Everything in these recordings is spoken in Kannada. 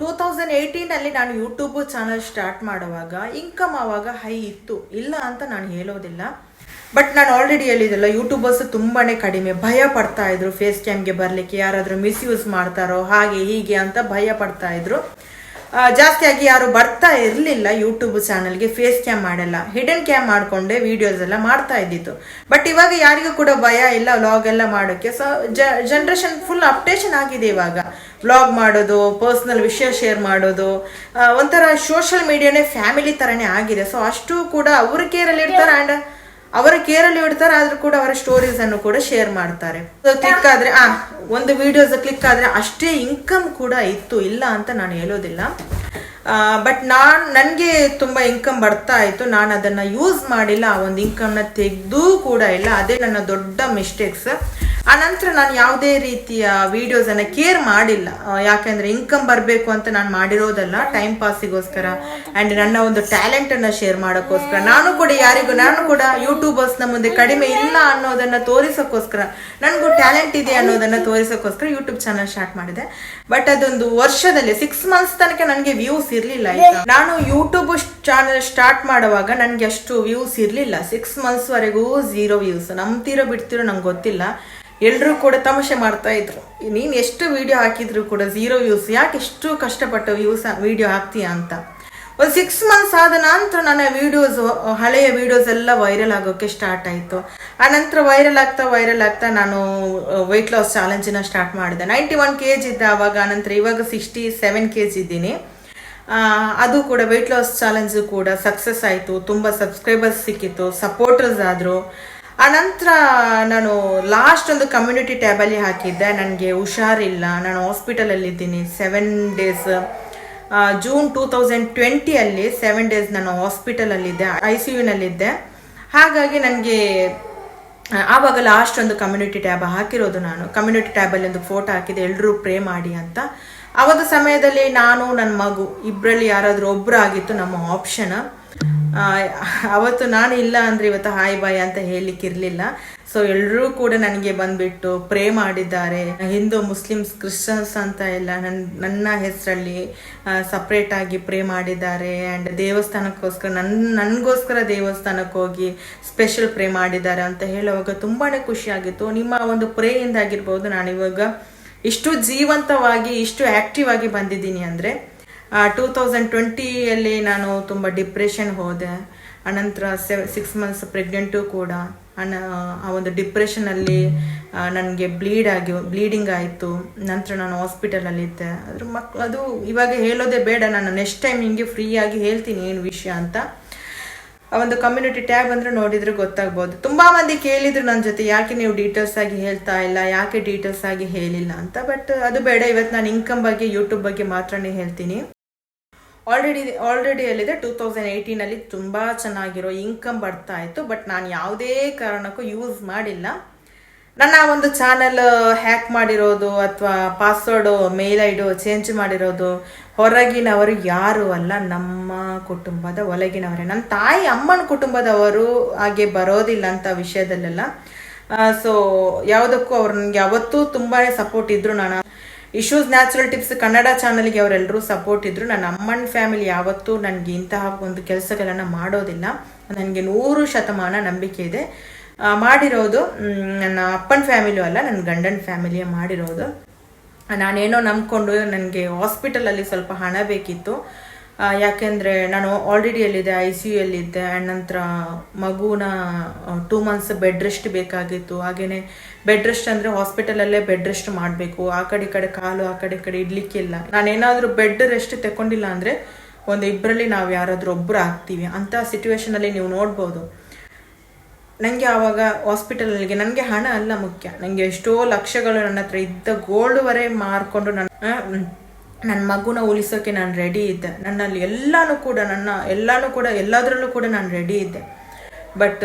ಟೂ ತೌಸಂಡ್ ಏಯ್ಟೀನಲ್ಲಿ ನಾನು ಯೂಟ್ಯೂಬ್ ಚಾನಲ್ ಸ್ಟಾರ್ಟ್ ಮಾಡುವಾಗ ಇನ್ಕಮ್ ಆವಾಗ ಹೈ ಇತ್ತು. ಇಲ್ಲ ಅಂತ ನಾನು ಹೇಳೋದಿಲ್ಲ. ಬಟ್ ನಾನು ಆಲ್ರೆಡಿ ಹೇಳಿದಲ್ಲ ಯೂಟ್ಯೂಬರ್ಸ್ ತುಂಬಾ ಕಡಿಮೆ. ಭಯ ಪಡ್ತಾ ಇದ್ರು. ಫೇಸ್ ಕ್ಯಾಮ್ಗೆ ಬರಲಿಕ್ಕೆ ಯಾರಾದರೂ ಮಿಸ್ಯೂಸ್ ಮಾಡ್ತಾರೋ ಹಾಗೆ ಹೀಗೆ ಅಂತ ಭಯ ಪಡ್ತಾ ಇದ್ರು. ಜಾಸ್ತಿಯಾಗಿ ಯಾರು ಬರ್ತಾ ಇರಲಿಲ್ಲ ಯೂಟ್ಯೂಬ್ ಚಾನಲ್ಗೆ ಫೇಸ್ ಕ್ಯಾಮ್ ಮಾಡಲ್ಲ. ಹಿಡನ್ ಕ್ಯಾಮ್ ಮಾಡ್ಕೊಂಡೆ ವಿಡಿಯೋಸ್ ಎಲ್ಲ ಮಾಡ್ತಾ ಇದ್ದಿತ್ತು. ಬಟ್ ಇವಾಗ ಯಾರಿಗೂ ಕೂಡ ಭಯ ಇಲ್ಲ ವ್ಲಾಗ್ ಎಲ್ಲ ಮಾಡೋಕ್ಕೆ. ಸೊ ಜನ್ರೇಷನ್ ಫುಲ್ ಅಪ್ಡೇಷನ್ ಆಗಿದೆ ಇವಾಗ. ವ್ಲಾಗ್ ಮಾಡೋದು ಪರ್ಸ್ನಲ್ ವಿಷಯ ಶೇರ್ ಮಾಡೋದು ಒಂಥರ ಸೋಷಿಯಲ್ ಮೀಡಿಯಾನೇ ಫ್ಯಾಮಿಲಿ ಥರನೇ ಆಗಿದೆ. ಸೊ ಅಷ್ಟು ಕೂಡ ಅವ್ರ ಕೇರಲ್ಲಿ ಇರ್ತಾರೆ ಆ್ಯಂಡ್ ಅವರ ಕೇರಲ್ಲಿ ಇಡ್ತಾರೆ, ಆದ್ರೂ ಕೂಡ ಅವರ ಸ್ಟೋರೀಸ್ ಅನ್ನು ಕೂಡ ಶೇರ್ ಮಾಡ್ತಾರೆ. ಕ್ಲಿಕ್ ಆದ್ರೆ, ಆ, ಒಂದು ವಿಡಿಯೋಸ್ ಕ್ಲಿಕ್ ಆದ್ರೆ ಅಷ್ಟೇ ಇನ್ಕಮ್ ಕೂಡ ಇತ್ತು, ಇಲ್ಲ ಅಂತ ನಾನು ಹೇಳೋದಿಲ್ಲ. ಬಟ್ ನಾನ್, ನನಗೆ ತುಂಬಾ ಇನ್ಕಮ್ ಬರ್ತಾ ಇತ್ತು. ನಾನು ಅದನ್ನ ಯೂಸ್ ಮಾಡಿಲ್ಲ, ಆ ಒಂದು ಇನ್ಕಮ್ನ ತೆಗೆದೂ ಕೂಡ ಇಲ್ಲ. ಅದೇ ನನ್ನ ದೊಡ್ಡ ಮಿಸ್ಟೇಕ್ಸ್ ಆ ನಂತರ ನಾನು ಯಾವುದೇ ರೀತಿಯ ವಿಡಿಯೋಸ್ ಅನ್ನ ಕೇರ್ ಮಾಡಿಲ್ಲ. ಯಾಕೆಂದ್ರೆ ಇನ್ಕಮ್ ಬರಬೇಕು ಅಂತ ನಾನು ಮಾಡಿರೋದಲ್ಲ ಟೈಮ್ ಪಾಸಿಗೋಸ್ಕರ ಅಂಡ್ ನನ್ನ ಒಂದು ಟ್ಯಾಲೆಂಟ್ ಅನ್ನ ಶೇರ್ ಮಾಡೋಕ್ಕೋಸ್ಕರ. ನಾನು ಕೂಡ ಯಾರಿಗೂ, ನಾನು ಕೂಡ ಯೂಟ್ಯೂಬರ್ಸ್ನ ಮುಂದೆ ಕಡಿಮೆ ಇಲ್ಲ ಅನ್ನೋದನ್ನ ತೋರಿಸೋಕ್ಕೋಸ್ಕರ, ನನಗೂ ಟ್ಯಾಲೆಂಟ್ ಇದೆ ಅನ್ನೋದನ್ನ ತೋರಿಸೋಕ್ಕೋಸ್ಕರ ಯೂಟ್ಯೂಬ್ ಚಾನಲ್ ಸ್ಟಾರ್ಟ್ ಮಾಡಿದೆ. ಬಟ್ ಅದೊಂದು ವರ್ಷದಲ್ಲಿ ಸಿಕ್ಸ್ ಮಂತ್ಸ್ ತನಕ ನನಗೆ ವ್ಯೂಸ್ ಇರಲಿಲ್ಲ ನಾನು ಯೂಟ್ಯೂಬ್ ಚಾನಲ್ ಸ್ಟಾರ್ಟ್ ಮಾಡುವಾಗ ನನಗೆ ಅಷ್ಟು ವ್ಯೂಸ್ ಇರಲಿಲ್ಲ. ಸಿಕ್ಸ್ ಮಂತ್ಸ್ ವರೆಗೂ ಝೀರೋ ವ್ಯೂಸ್ ನಂಬ್ತಿರೋ ಬಿಡ್ತಿರೋ ನಂಗೆ ಗೊತ್ತಿಲ್ಲ. ಎಲ್ಲರೂ ಕೂಡ ತಮಾಷೆ ಮಾಡ್ತಾ ಇದ್ರು. ನೀನು ಎಷ್ಟು ವಿಡಿಯೋ ಹಾಕಿದ್ರು ಕೂಡ ಝೀರೋ ವ್ಯೂಸ್ ಯಾಕೆ ಎಷ್ಟು ಕಷ್ಟಪಟ್ಟು ವ್ಯೂಸ್ ವಿಡಿಯೋ ಹಾಕ್ತೀಯಾ ಅಂತ? ಒಂದು ಸಿಕ್ಸ್ ಮಂತ್ಸ್ ಆದ ನಂತರ ನನ್ನ ವೀಡಿಯೋಸ್ ಹಳೆಯ ವೀಡಿಯೋಸ್ ಎಲ್ಲ ವೈರಲ್ ಆಗೋಕ್ಕೆ ಸ್ಟಾರ್ಟ್ ಆಯಿತು. ಆ ನಂತರ ವೈರಲ್ ಆಗ್ತಾ ವೈರಲ್ ಆಗ್ತಾ ನಾನು ವೆಯ್ಟ್ ಲಾಸ್ ಚಾಲೆಂಜನ್ನ ಸ್ಟಾರ್ಟ್ ಮಾಡಿದೆ ನೈಂಟಿ ಒನ್ ಕೆ ಜಿ ಇದ್ದೆ ಆವಾಗ ನಂತರ ಇವಾಗ ಸಿಕ್ಸ್ಟಿ ಸೆವೆನ್ ಕೆ ಜಿ ಇದ್ದೀನಿ ಅದು ಕೂಡ ವೆಯ್ಟ್ ಲಾಸ್ ಚಾಲೆಂಜು ಕೂಡ ಸಕ್ಸಸ್ ಆಯಿತು. ತುಂಬ ಸಬ್ಸ್ಕ್ರೈಬರ್ಸ್ ಸಿಕ್ಕಿತ್ತು ಸಪೋರ್ಟರ್ಸ್ ಆದರು. ಆನಂತರ ನಂತರ ನಾನು ಲಾಸ್ಟ್ ಒಂದು ಕಮ್ಯುನಿಟಿ ಟ್ಯಾಬಲ್ಲಿ ಹಾಕಿದ್ದೆ. ನನಗೆ ಹುಷಾರಿಲ್ಲ. ನಾನು ಹಾಸ್ಪಿಟಲಲ್ಲಿದ್ದೀನಿ seven days June two thousand ಟ್ವೆಂಟಿಯಲ್ಲಿ seven days ನಾನು ಹಾಸ್ಪಿಟಲಲ್ಲಿದ್ದೆ ಐ ಸಿ ಯುನಲ್ಲಿದ್ದೆ ಹಾಗಾಗಿ ನನಗೆ ಆವಾಗ ಲಾಸ್ಟ್ ಒಂದು ಕಮ್ಯುನಿಟಿ ಟ್ಯಾಬ್ ಹಾಕಿರೋದು ನಾನು. ಕಮ್ಯುನಿಟಿ ಟ್ಯಾಬಲ್ಲಿ ಒಂದು ಫೋಟೋ ಹಾಕಿದೆ ಎಲ್ಲರೂ ಪ್ರೇ ಮಾಡಿ ಅಂತ. ಆ ಒಂದು ಸಮಯದಲ್ಲಿ ನಾನು, ನನ್ನ ಮಗು ಇಬ್ಬರಲ್ಲಿ ಯಾರಾದರೂ ಒಬ್ಬರು ಆಗಿತ್ತು ನಮ್ಮ ಆಪ್ಷನ್ ಅವತ್ತು ನಾನು ಇಲ್ಲ ಅಂದ್ರೆ ಇವತ್ತು ಹಾಯ್ ಬಾಯ್ ಅಂತ ಹೇಳಲಿಕ್ಕಿರಲಿಲ್ಲ ಸೊ ಎಲ್ಲರೂ ಕೂಡ ನನಗೆ ಬಂದ್ಬಿಟ್ಟು ಪ್ರೇ ಮಾಡಿದ್ದಾರೆ. ಹಿಂದೂ, ಮುಸ್ಲಿಮ್ಸ್ ಕ್ರಿಶ್ಚಿಯನ್ಸ್ ಅಂತ ಎಲ್ಲ ನನ್ನ ನನ್ನ ಹೆಸರಲ್ಲಿ ಸಪ್ರೇಟ್ ಆಗಿ ಪ್ರೇ ಮಾಡಿದ್ದಾರೆ. ಆ್ಯಂಡ್ ದೇವಸ್ಥಾನಕ್ಕೋಸ್ಕರ ನನ್ನ ನನಗೋಸ್ಕರ ದೇವಸ್ಥಾನಕ್ಕೆ ಹೋಗಿ ಸ್ಪೆಷಲ್ ಪ್ರೇ ಮಾಡಿದ್ದಾರೆ ಅಂತ ಹೇಳುವಾಗ ತುಂಬಾ ಖುಷಿಯಾಗಿತ್ತು ನಿಮ್ಮ ಒಂದು ಪ್ರೇಯಿಂದ ಆಗಿರ್ಬೋದು ನಾನು ಇವಾಗ ಇಷ್ಟು ಜೀವಂತವಾಗಿ, ಇಷ್ಟು ಆಕ್ಟಿವ್ ಆಗಿ ಬಂದಿದ್ದೀನಿ ಅಂದರೆ ಟೂ ತೌಸಂಡ್ ಟ್ವೆಂಟಿಯಲ್ಲಿ ನಾನು ತುಂಬ ಡಿಪ್ರೆಷನ್ ಹೋದೆ. ಅನಂತರ ಸೆವೆ ಸಿಕ್ಸ್ ಮಂತ್ಸ್ ಪ್ರೆಗ್ನೆಂಟು ಕೂಡ. ಅನ, ಆ ಒಂದು ಡಿಪ್ರೆಷನಲ್ಲಿ ನನಗೆ ಬ್ಲೀಡ್ ಆಗಿ ಬ್ಲೀಡಿಂಗ್ ಆಯಿತು. ನಂತರ ನಾನು ಹಾಸ್ಪಿಟಲಲ್ಲಿದ್ದೆ ಅದ್ರ ಮಕ್ ಅದು ಇವಾಗ ಹೇಳೋದೇ ಬೇಡ. ನಾನು ನೆಕ್ಸ್ಟ್ ಟೈಮ್ ಹಿಂಗೆ ಫ್ರೀಯಾಗಿ ಹೇಳ್ತೀನಿ ಏನು ವಿಷಯ ಅಂತ. ಆ ಒಂದು ಕಮ್ಯುನಿಟಿ ಟ್ಯಾಬ್ ಅಂದರೆ ನೋಡಿದರೆ ಗೊತ್ತಾಗ್ಬೋದು. ತುಂಬ ಮಂದಿ ಕೇಳಿದ್ರು ನನ್ನ ಜೊತೆ, ಯಾಕೆ ನೀವು ಡೀಟೇಲ್ಸ್ ಆಗಿ ಹೇಳ್ತಾ ಇಲ್ಲ? ಯಾಕೆ ಡೀಟೇಲ್ಸ್ ಆಗಿ ಹೇಳಿಲ್ಲ? ಅಂತ. ಬಟ್ ಅದು ಬೇಡ. ಇವತ್ತು ನಾನು ಇನ್ಕಮ್ ಬಗ್ಗೆ ಯೂಟ್ಯೂಬ್ ಬಗ್ಗೆ ಮಾತ್ರನೇ ಹೇಳ್ತೀನಿ. ಆಲ್ರೆಡಿ ಆಲ್ರೆಡಿ ಅಲ್ಲಿದೆ. ಟೂ ತೌಸಂಡ್ ಏಯ್ಟೀನಲ್ಲಿ ತುಂಬ ಚೆನ್ನಾಗಿರೋ ಇನ್ಕಮ್ ಬರ್ತಾ ಇತ್ತು. ಬಟ್ ನಾನು ಯಾವುದೇ ಕಾರಣಕ್ಕೂ ಯೂಸ್ ಮಾಡಿಲ್ಲ. ನನ್ನ ಒಂದು ಚಾನೆಲ್ ಹ್ಯಾಕ್ ಮಾಡಿರೋದು ಅಥವಾ ಪಾಸ್ವರ್ಡು ಮೇಲ್ ಐಡು ಚೇಂಜ್ ಮಾಡಿರೋದು ಹೊರಗಿನವರು ಯಾರು ಅಲ್ಲ, ನಮ್ಮ ಕುಟುಂಬದ ಒಳಗಿನವರೇ. ನನ್ನ ತಾಯಿ ಅಮ್ಮನ ಕುಟುಂಬದವರು ಹಾಗೆ ಬರೋದಿಲ್ಲ ಅಂತ ವಿಷಯದಲ್ಲೆಲ್ಲ. ಸೊ ಯಾವುದಕ್ಕೂ ಅವ್ರು ನನಗೆ ಯಾವತ್ತೂ ತುಂಬಾ ಸಪೋರ್ಟ್ ಇದ್ರು ನಾನು. ಇಶ್ಯೂಸ್ ನ್ಯಾಚುರಲ್ ಟಿಪ್ಸ್ ಕನ್ನಡ ಚಾನಲ್ಗೆ ಅವರೆಲ್ಲರೂ ಸಪೋರ್ಟ್ ಇದ್ರು. ನನ್ನ ಅಮ್ಮನ ಫ್ಯಾಮಿಲಿ ಯಾವತ್ತೂ ನನಗೆ ಇಂತಹ ಒಂದು ಕೆಲಸಗಳನ್ನು ಮಾಡೋದಿಲ್ಲ. ನನಗೆ ನೂರು ಶತಮಾನ ನಂಬಿಕೆ ಇದೆ. ಮಾಡಿರೋದು ನನ್ನ ಅಪ್ಪನ ಫ್ಯಾಮಿಲಿ ಅಲ್ಲ ನನ್ನ ಗಂಡನ ಫ್ಯಾಮಿಲಿಯೇ ಮಾಡಿರೋದು. ನಾನೇನೋ ನಂಬ್ಕೊಂಡು ನನಗೆ ಹಾಸ್ಪಿಟಲಲ್ಲಿ ಸ್ವಲ್ಪ ಹಣ ಬೇಕಿತ್ತು. ಯಾಕೆಂದರೆ ನಾನು ಆಲ್ರೆಡಿ ಅಲ್ಲಿದ್ದೆ ಐ ಸಿ ಯು ಅಲ್ಲಿದ್ದೆ. ಆ್ಯಂಡ್ ನಂತರ ಮಗುನ ಟೂ ಮಂತ್ಸ್ ಬೆಡ್ ರೆಸ್ಟ್ ಬೇಕಾಗಿತ್ತು. ಹಾಗೇನೆ ಬೆಡ್ ರೆಸ್ಟ್ ಅಂದರೆ ಹಾಸ್ಪಿಟಲಲ್ಲೇ ಬೆಡ್ ರೆಸ್ಟ್ ಮಾಡಬೇಕು. ಆ ಕಡೆ ಈ ಕಡೆ ಕಾಲು, ಆ ಕಡೆ ಈ ಕಡೆ ಇಡ್ಲಿಕ್ಕಿಲ್ಲ. ನಾನೇನಾದರೂ ಬೆಡ್ ರೆಸ್ಟ್ ತಗೊಂಡಿಲ್ಲ ಅಂದರೆ ಒಂದು ಇಬ್ಬರಲ್ಲಿ ನಾವು ಯಾರಾದರೂ ಒಬ್ಬರು ಆಗ್ತೀವಿ. ಅಂಥ ಸಿಚುವೇಶನಲ್ಲಿ ನೀವು ನೋಡ್ಬೋದು. ನನಗೆ ಆವಾಗ ಹಾಸ್ಪಿಟಲ್ಗೆ ನನಗೆ ಹಣ ಅಲ್ಲ ಮುಖ್ಯ. ನನಗೆ ಎಷ್ಟೋ ಲಕ್ಷಗಳು ನನ್ನ ಹತ್ರ ಇದ್ದ ಗೋಲ್ಡ್ವರೆ ಮಾರ್ಕೊಂಡು ನನ್ನ ನನ್ನ ಮಗುನ ಉಳಿಸೋಕೆ ನಾನು ರೆಡಿ ಇದ್ದೆ. ನನ್ನಲ್ಲಿ ಎಲ್ಲಾನು ಕೂಡ ನನ್ನ, ಎಲ್ಲಾನು ಕೂಡ, ಎಲ್ಲದರಲ್ಲೂ ಕೂಡ ನಾನು ರೆಡಿ ಇದ್ದೆ. ಬಟ್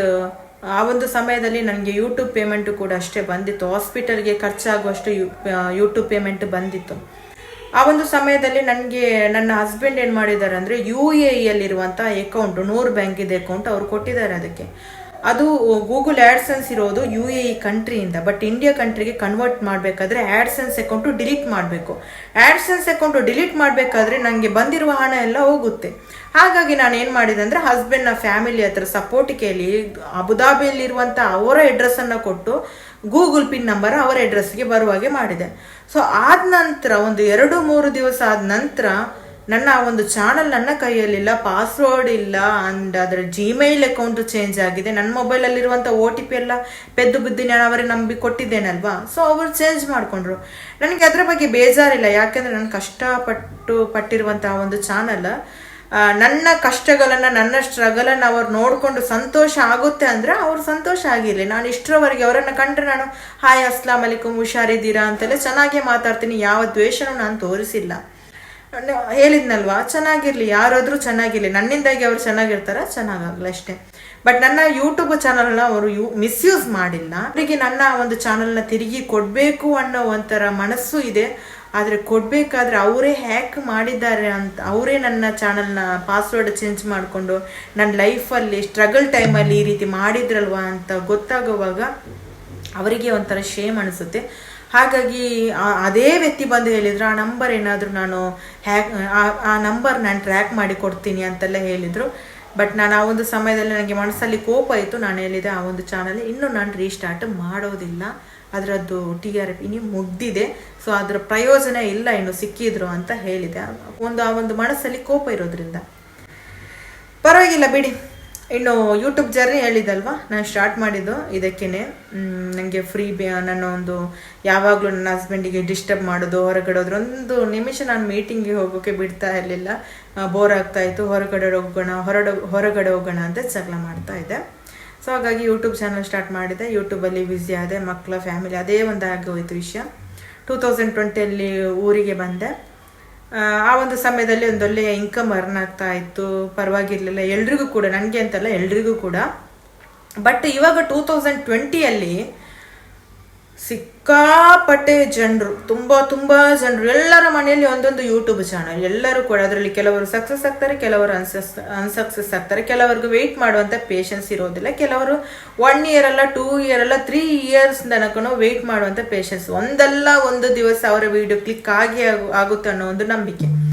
ಆ ಒಂದು ಸಮಯದಲ್ಲಿ ನನಗೆ ಯೂಟ್ಯೂಬ್ ಪೇಮೆಂಟು ಕೂಡ ಅಷ್ಟೇ ಬಂದಿತ್ತು. ಹಾಸ್ಪಿಟಲ್ಗೆ ಖರ್ಚಾಗುವಷ್ಟು ಯೂ ಯೂಟ್ಯೂಬ್ ಪೇಮೆಂಟ್ ಬಂದಿತ್ತು. ಆ ಒಂದು ಸಮಯದಲ್ಲಿ ನನಗೆ, ನನ್ನ ಹಸ್ಬೆಂಡ್ ಏನು ಮಾಡಿದ್ದಾರೆ ಅಂದರೆ ಯು ಎ ಇಯಲ್ಲಿರುವಂಥ ಅಕೌಂಟು ನೂರು ಬ್ಯಾಂಕಿದೆ ಅಕೌಂಟ್ ಅವ್ರು ಕೊಟ್ಟಿದ್ದಾರೆ ಅದಕ್ಕೆ. ಅದು ಗೂಗಲ್ ಆ್ಯಡ್ಸೆನ್ಸ್ ಇರೋದು ಯು ಎ ಇ ಕಂಟ್ರಿಯಿಂದ. ಬಟ್ ಇಂಡಿಯಾ ಕಂಟ್ರಿಗೆ ಕನ್ವರ್ಟ್ ಮಾಡಬೇಕಾದ್ರೆ ಆ್ಯಡ್ಸೆನ್ಸ್ ಅಕೌಂಟು ಡಿಲೀಟ್ ಮಾಡಬೇಕು. ಆ್ಯಡ್ಸೆನ್ಸ್ ಅಕೌಂಟು ಡಿಲೀಟ್ ಮಾಡಬೇಕಾದ್ರೆ ನನಗೆ ಬಂದಿರುವ ಹಣ ಎಲ್ಲ ಹೋಗುತ್ತೆ. ಹಾಗಾಗಿ ನಾನು ಏನು ಮಾಡಿದೆ ಅಂದರೆ ಹಸ್ಬೆಂಡ್ನ ಫ್ಯಾಮಿಲಿ ಹತ್ರ ಸಪೋರ್ಟಿಕೆಯಲ್ಲಿ ಅಬುದಾಬಿಯಲ್ಲಿರುವಂಥ ಅವರ ಅಡ್ರೆಸ್ಸನ್ನು ಕೊಟ್ಟು ಗೂಗಲ್ ಪಿನ್ ನಂಬರ್ ಅವರ ಅಡ್ರೆಸ್ಗೆ ಬರುವಾಗೆ ಮಾಡಿದೆ. ಸೊ ಆದ ನಂತರ ಒಂದು ಎರಡು ಮೂರು ದಿವಸ ಆದ ನಂತರ ನನ್ನ ಆ ಒಂದು ಚಾನಲ್ ನನ್ನ ಕೈಯಲ್ಲಿಲ್ಲ ಪಾಸ್ವರ್ಡ್ ಇಲ್ಲ ಅಂಡ್ ಅದರ ಜಿಮೇಲ್ ಅಕೌಂಟ್ ಚೇಂಜ್ ಆಗಿದೆ. ನನ್ನ ಮೊಬೈಲಲ್ಲಿರುವಂಥ ಓ ಟಿ ಪಿ ಎಲ್ಲ ಪೆದ್ದು ಬುದ್ಧಿ ನಾನು ಅವರೇ ನಂಬಿ ಕೊಟ್ಟಿದ್ದೇನಲ್ವಾ? ಸೊ ಅವರು ಚೇಂಜ್ ಮಾಡಿಕೊಂಡ್ರು. ನನಗೆ ಅದರ ಬಗ್ಗೆ ಬೇಜಾರಿಲ್ಲ. ಯಾಕೆಂದರೆ ನಾನು ಕಷ್ಟಪಟ್ಟು ಪಟ್ಟಿರುವಂತಹ ಒಂದು ಚಾನಲ್ ನನ್ನ ಕಷ್ಟಗಳನ್ನು, ನನ್ನ ಸ್ಟ್ರಗಲನ್ನು ಅವ್ರು ನೋಡಿಕೊಂಡು ಸಂತೋಷ ಆಗುತ್ತೆ ಅಂದರೆ ಅವ್ರು ಸಂತೋಷ ಆಗಿರಲಿ. ನಾನು ಇಷ್ಟರವರೆಗೆ ಅವರನ್ನು ಕಂಡ್ರೆ ನಾನು ಹಾಯ್ ಅಸ್ಲಾಂ ಅಲಿಕುಮ್ ಹುಷಾರಿದ್ದೀರಾ? ಅಂತೆಲ್ಲ ಚೆನ್ನಾಗೇ ಮಾತಾಡ್ತೀನಿ. ಯಾವ ದ್ವೇಷನೂ ನಾನು ತೋರಿಸಿಲ್ಲ. ಹೇಳಿದ್ನಲ್ವಾ, ಚೆನ್ನಾಗಿರ್ಲಿ, ಯಾರಾದರೂ ಚೆನ್ನಾಗಿರಲಿ, ನನ್ನಿಂದಾಗಿ ಅವ್ರು ಚೆನ್ನಾಗಿರ್ತಾರೆ ಚೆನ್ನಾಗಾಗಲ್ಲ ಅಷ್ಟೇ. ಬಟ್ ನನ್ನ ಯೂಟ್ಯೂಬ್ ಚಾನಲ್ನ ಅವರು ಯೂ ಮಿಸ್ಯೂಸ್ ಮಾಡಿಲ್ಲ. ಅವರಿಗೆ ನನ್ನ ಒಂದು ಚಾನಲ್ನ ತಿರುಗಿ ಕೊಡಬೇಕು ಅನ್ನೋ ಒಂಥರ ಮನಸ್ಸು ಇದೆ. ಆದರೆ ಕೊಡಬೇಕಾದ್ರೆ ಅವರೇ ಹ್ಯಾಕ್ ಮಾಡಿದ್ದಾರೆ ಅಂತ, ಅವರೇ ನನ್ನ ಚಾನಲ್ನ ಪಾಸ್ವರ್ಡ್ ಚೇಂಜ್ ಮಾಡಿಕೊಂಡು ನನ್ನ ಲೈಫಲ್ಲಿ ಸ್ಟ್ರಗಲ್ ಟೈಮಲ್ಲಿ ಈ ರೀತಿ ಮಾಡಿದ್ರಲ್ವಾ ಅಂತ ಗೊತ್ತಾಗುವಾಗ ಅವರಿಗೆ ಒಂಥರ ಶೇಮ್ ಅನಿಸುತ್ತೆ. ಹಾಗಾಗಿ ಅದೇ ವ್ಯಕ್ತಿ ಬಂದು ಹೇಳಿದರು, ಆ ನಂಬರ್ ಏನಾದರೂ ನಾನು ಹ್ಯಾಕ್ ಆ- ನಂಬರ್ ನಾನು ಟ್ರ್ಯಾಕ್ ಮಾಡಿ ಕೊಡ್ತೀನಿ ಅಂತೆಲ್ಲ ಹೇಳಿದರು. ಬಟ್ ನಾನು ಆ ಒಂದು ಸಮಯದಲ್ಲಿ ನನಗೆ ಮನಸ್ಸಲ್ಲಿ ಕೋಪ ಇತ್ತು. ನಾನು ಹೇಳಿದೆ, ಆ ಒಂದು ಚಾನಲ್ ಇನ್ನೂ ನಾನು ರೀಸ್ಟಾರ್ಟ್ ಮಾಡೋದಿಲ್ಲ. ಅದರದ್ದು ಟಿ ಆರ್ ಎಫ್ ಇನ್ನು ಮುಗ್ದಿದೆ. ಸೊ ಅದರ ಪ್ರಯೋಜನ ಇಲ್ಲ, ಇನ್ನು ಸಿಕ್ಕಿದ್ರು ಅಂತ ಹೇಳಿದೆ. ಒಂದು, ಆ ಒಂದು ಮನಸ್ಸಲ್ಲಿ ಕೋಪ ಇರೋದ್ರಿಂದ. ಪರವಾಗಿಲ್ಲ ಬಿಡಿ. ಇನ್ನು ಯೂಟ್ಯೂಬ್ ಜರ್ನಿ ಹೇಳಿದಲ್ವಾ? ನಾನು ಸ್ಟಾರ್ಟ್ ಮಾಡಿದ್ದು ಇದಕ್ಕೇನೆ. ನನಗೆ ಫ್ರೀ ಬೇ ನನ್ನ ಒಂದು ಯಾವಾಗಲೂ ನನ್ನ ಹಸ್ಬೆಂಡಿಗೆ ಡಿಸ್ಟರ್ಬ್ ಮಾಡೋದು, ಹೊರಗಡೆ ಹೋದ್ರೆ ಒಂದು ನಿಮಿಷ ನಾನು ಮೀಟಿಂಗ್ಗೆ ಹೋಗೋಕ್ಕೆ ಬಿಡ್ತಾ ಇರಲಿಲ್ಲ. ಬೋರ್ ಆಗ್ತಾ ಇತ್ತು. ಹೊರಗಡೆ ಹೋಗೋಣ, ಹೊರಡ ಹೊರಗಡೆ ಹೋಗೋಣ ಅಂತ ಜಗಳ ಮಾಡ್ತಾ ಇದ್ದೆ. ಸೊ ಹಾಗಾಗಿ ಯೂಟ್ಯೂಬ್ ಚಾನಲ್ ಸ್ಟಾರ್ಟ್ ಮಾಡಿದೆ. ಯೂಟ್ಯೂಬಲ್ಲಿ ಬ್ಯುಸಿ ಆದೆ ಮಕ್ಕಳ ಫ್ಯಾಮಿಲಿ ಅದೇ ಒಂದು ಆಗೋಯ್ತು ವಿಷಯ. ಟೂ ತೌಸಂಡ್ ಟ್ವೆಂಟಿಯಲ್ಲಿ ಊರಿಗೆ ಬಂದೆ. ಆ, ಒಂದು ಸಮಯದಲ್ಲಿ ಒಂದೊಳ್ಳೆಯ ಇನ್ಕಮ್ ಅರ್ನ್ ಆಗ್ತಾ ಇತ್ತು. ಪರವಾಗಿರ್ಲಿಲ್ಲ. ಎಲ್ರಿಗೂ ಕೂಡ ನನಗೆ ಅಂತಲ್ಲ ಎಲ್ರಿಗೂ ಕೂಡ. ಬಟ್ ಇವಾಗ ಟೂ ತೌಸಂಡ್ ಟ್ವೆಂಟಿಯಲ್ಲಿ ಸಿಕ್ಕಾಪಟ್ಟೆ ಜನರು, ತುಂಬ ತುಂಬ ಜನರು. ಎಲ್ಲರ ಮನೆಯಲ್ಲಿ ಒಂದೊಂದು ಯೂಟ್ಯೂಬ್ ಚಾನಲ್ ಎಲ್ಲರೂ ಕೂಡ ಅದರಲ್ಲಿ ಕೆಲವರು ಸಕ್ಸಸ್ ಆಗ್ತಾರೆ, ಕೆಲವರು ಅನ್ಸಸ್ ಅನ್ಸಕ್ಸಸ್ ಆಗ್ತಾರೆ. ಕೆಲವರಿಗೆ ವೆಯ್ಟ್ ಮಾಡುವಂಥ ಪೇಷನ್ಸ್ ಇರೋದಿಲ್ಲ. ಕೆಲವರು ಒನ್ ಇಯರ್ ಅಲ್ಲ ಟೂ ಇಯರ್ ಅಲ್ಲ ತ್ರೀ ಇಯರ್ಸ್ ತನಕನೂ ವೆಯ್ಟ್ ಮಾಡುವಂಥ ಪೇಷನ್ಸ್ ಒಂದಲ್ಲ ಒಂದು ದಿವಸ ಅವರ ವಿಡಿಯೋ ಕ್ಲಿಕ್ ಆಗಿ ಆಗು- ಆಗುತ್ತೆ ಅನ್ನೋ ಒಂದು ನಂಬಿಕೆ.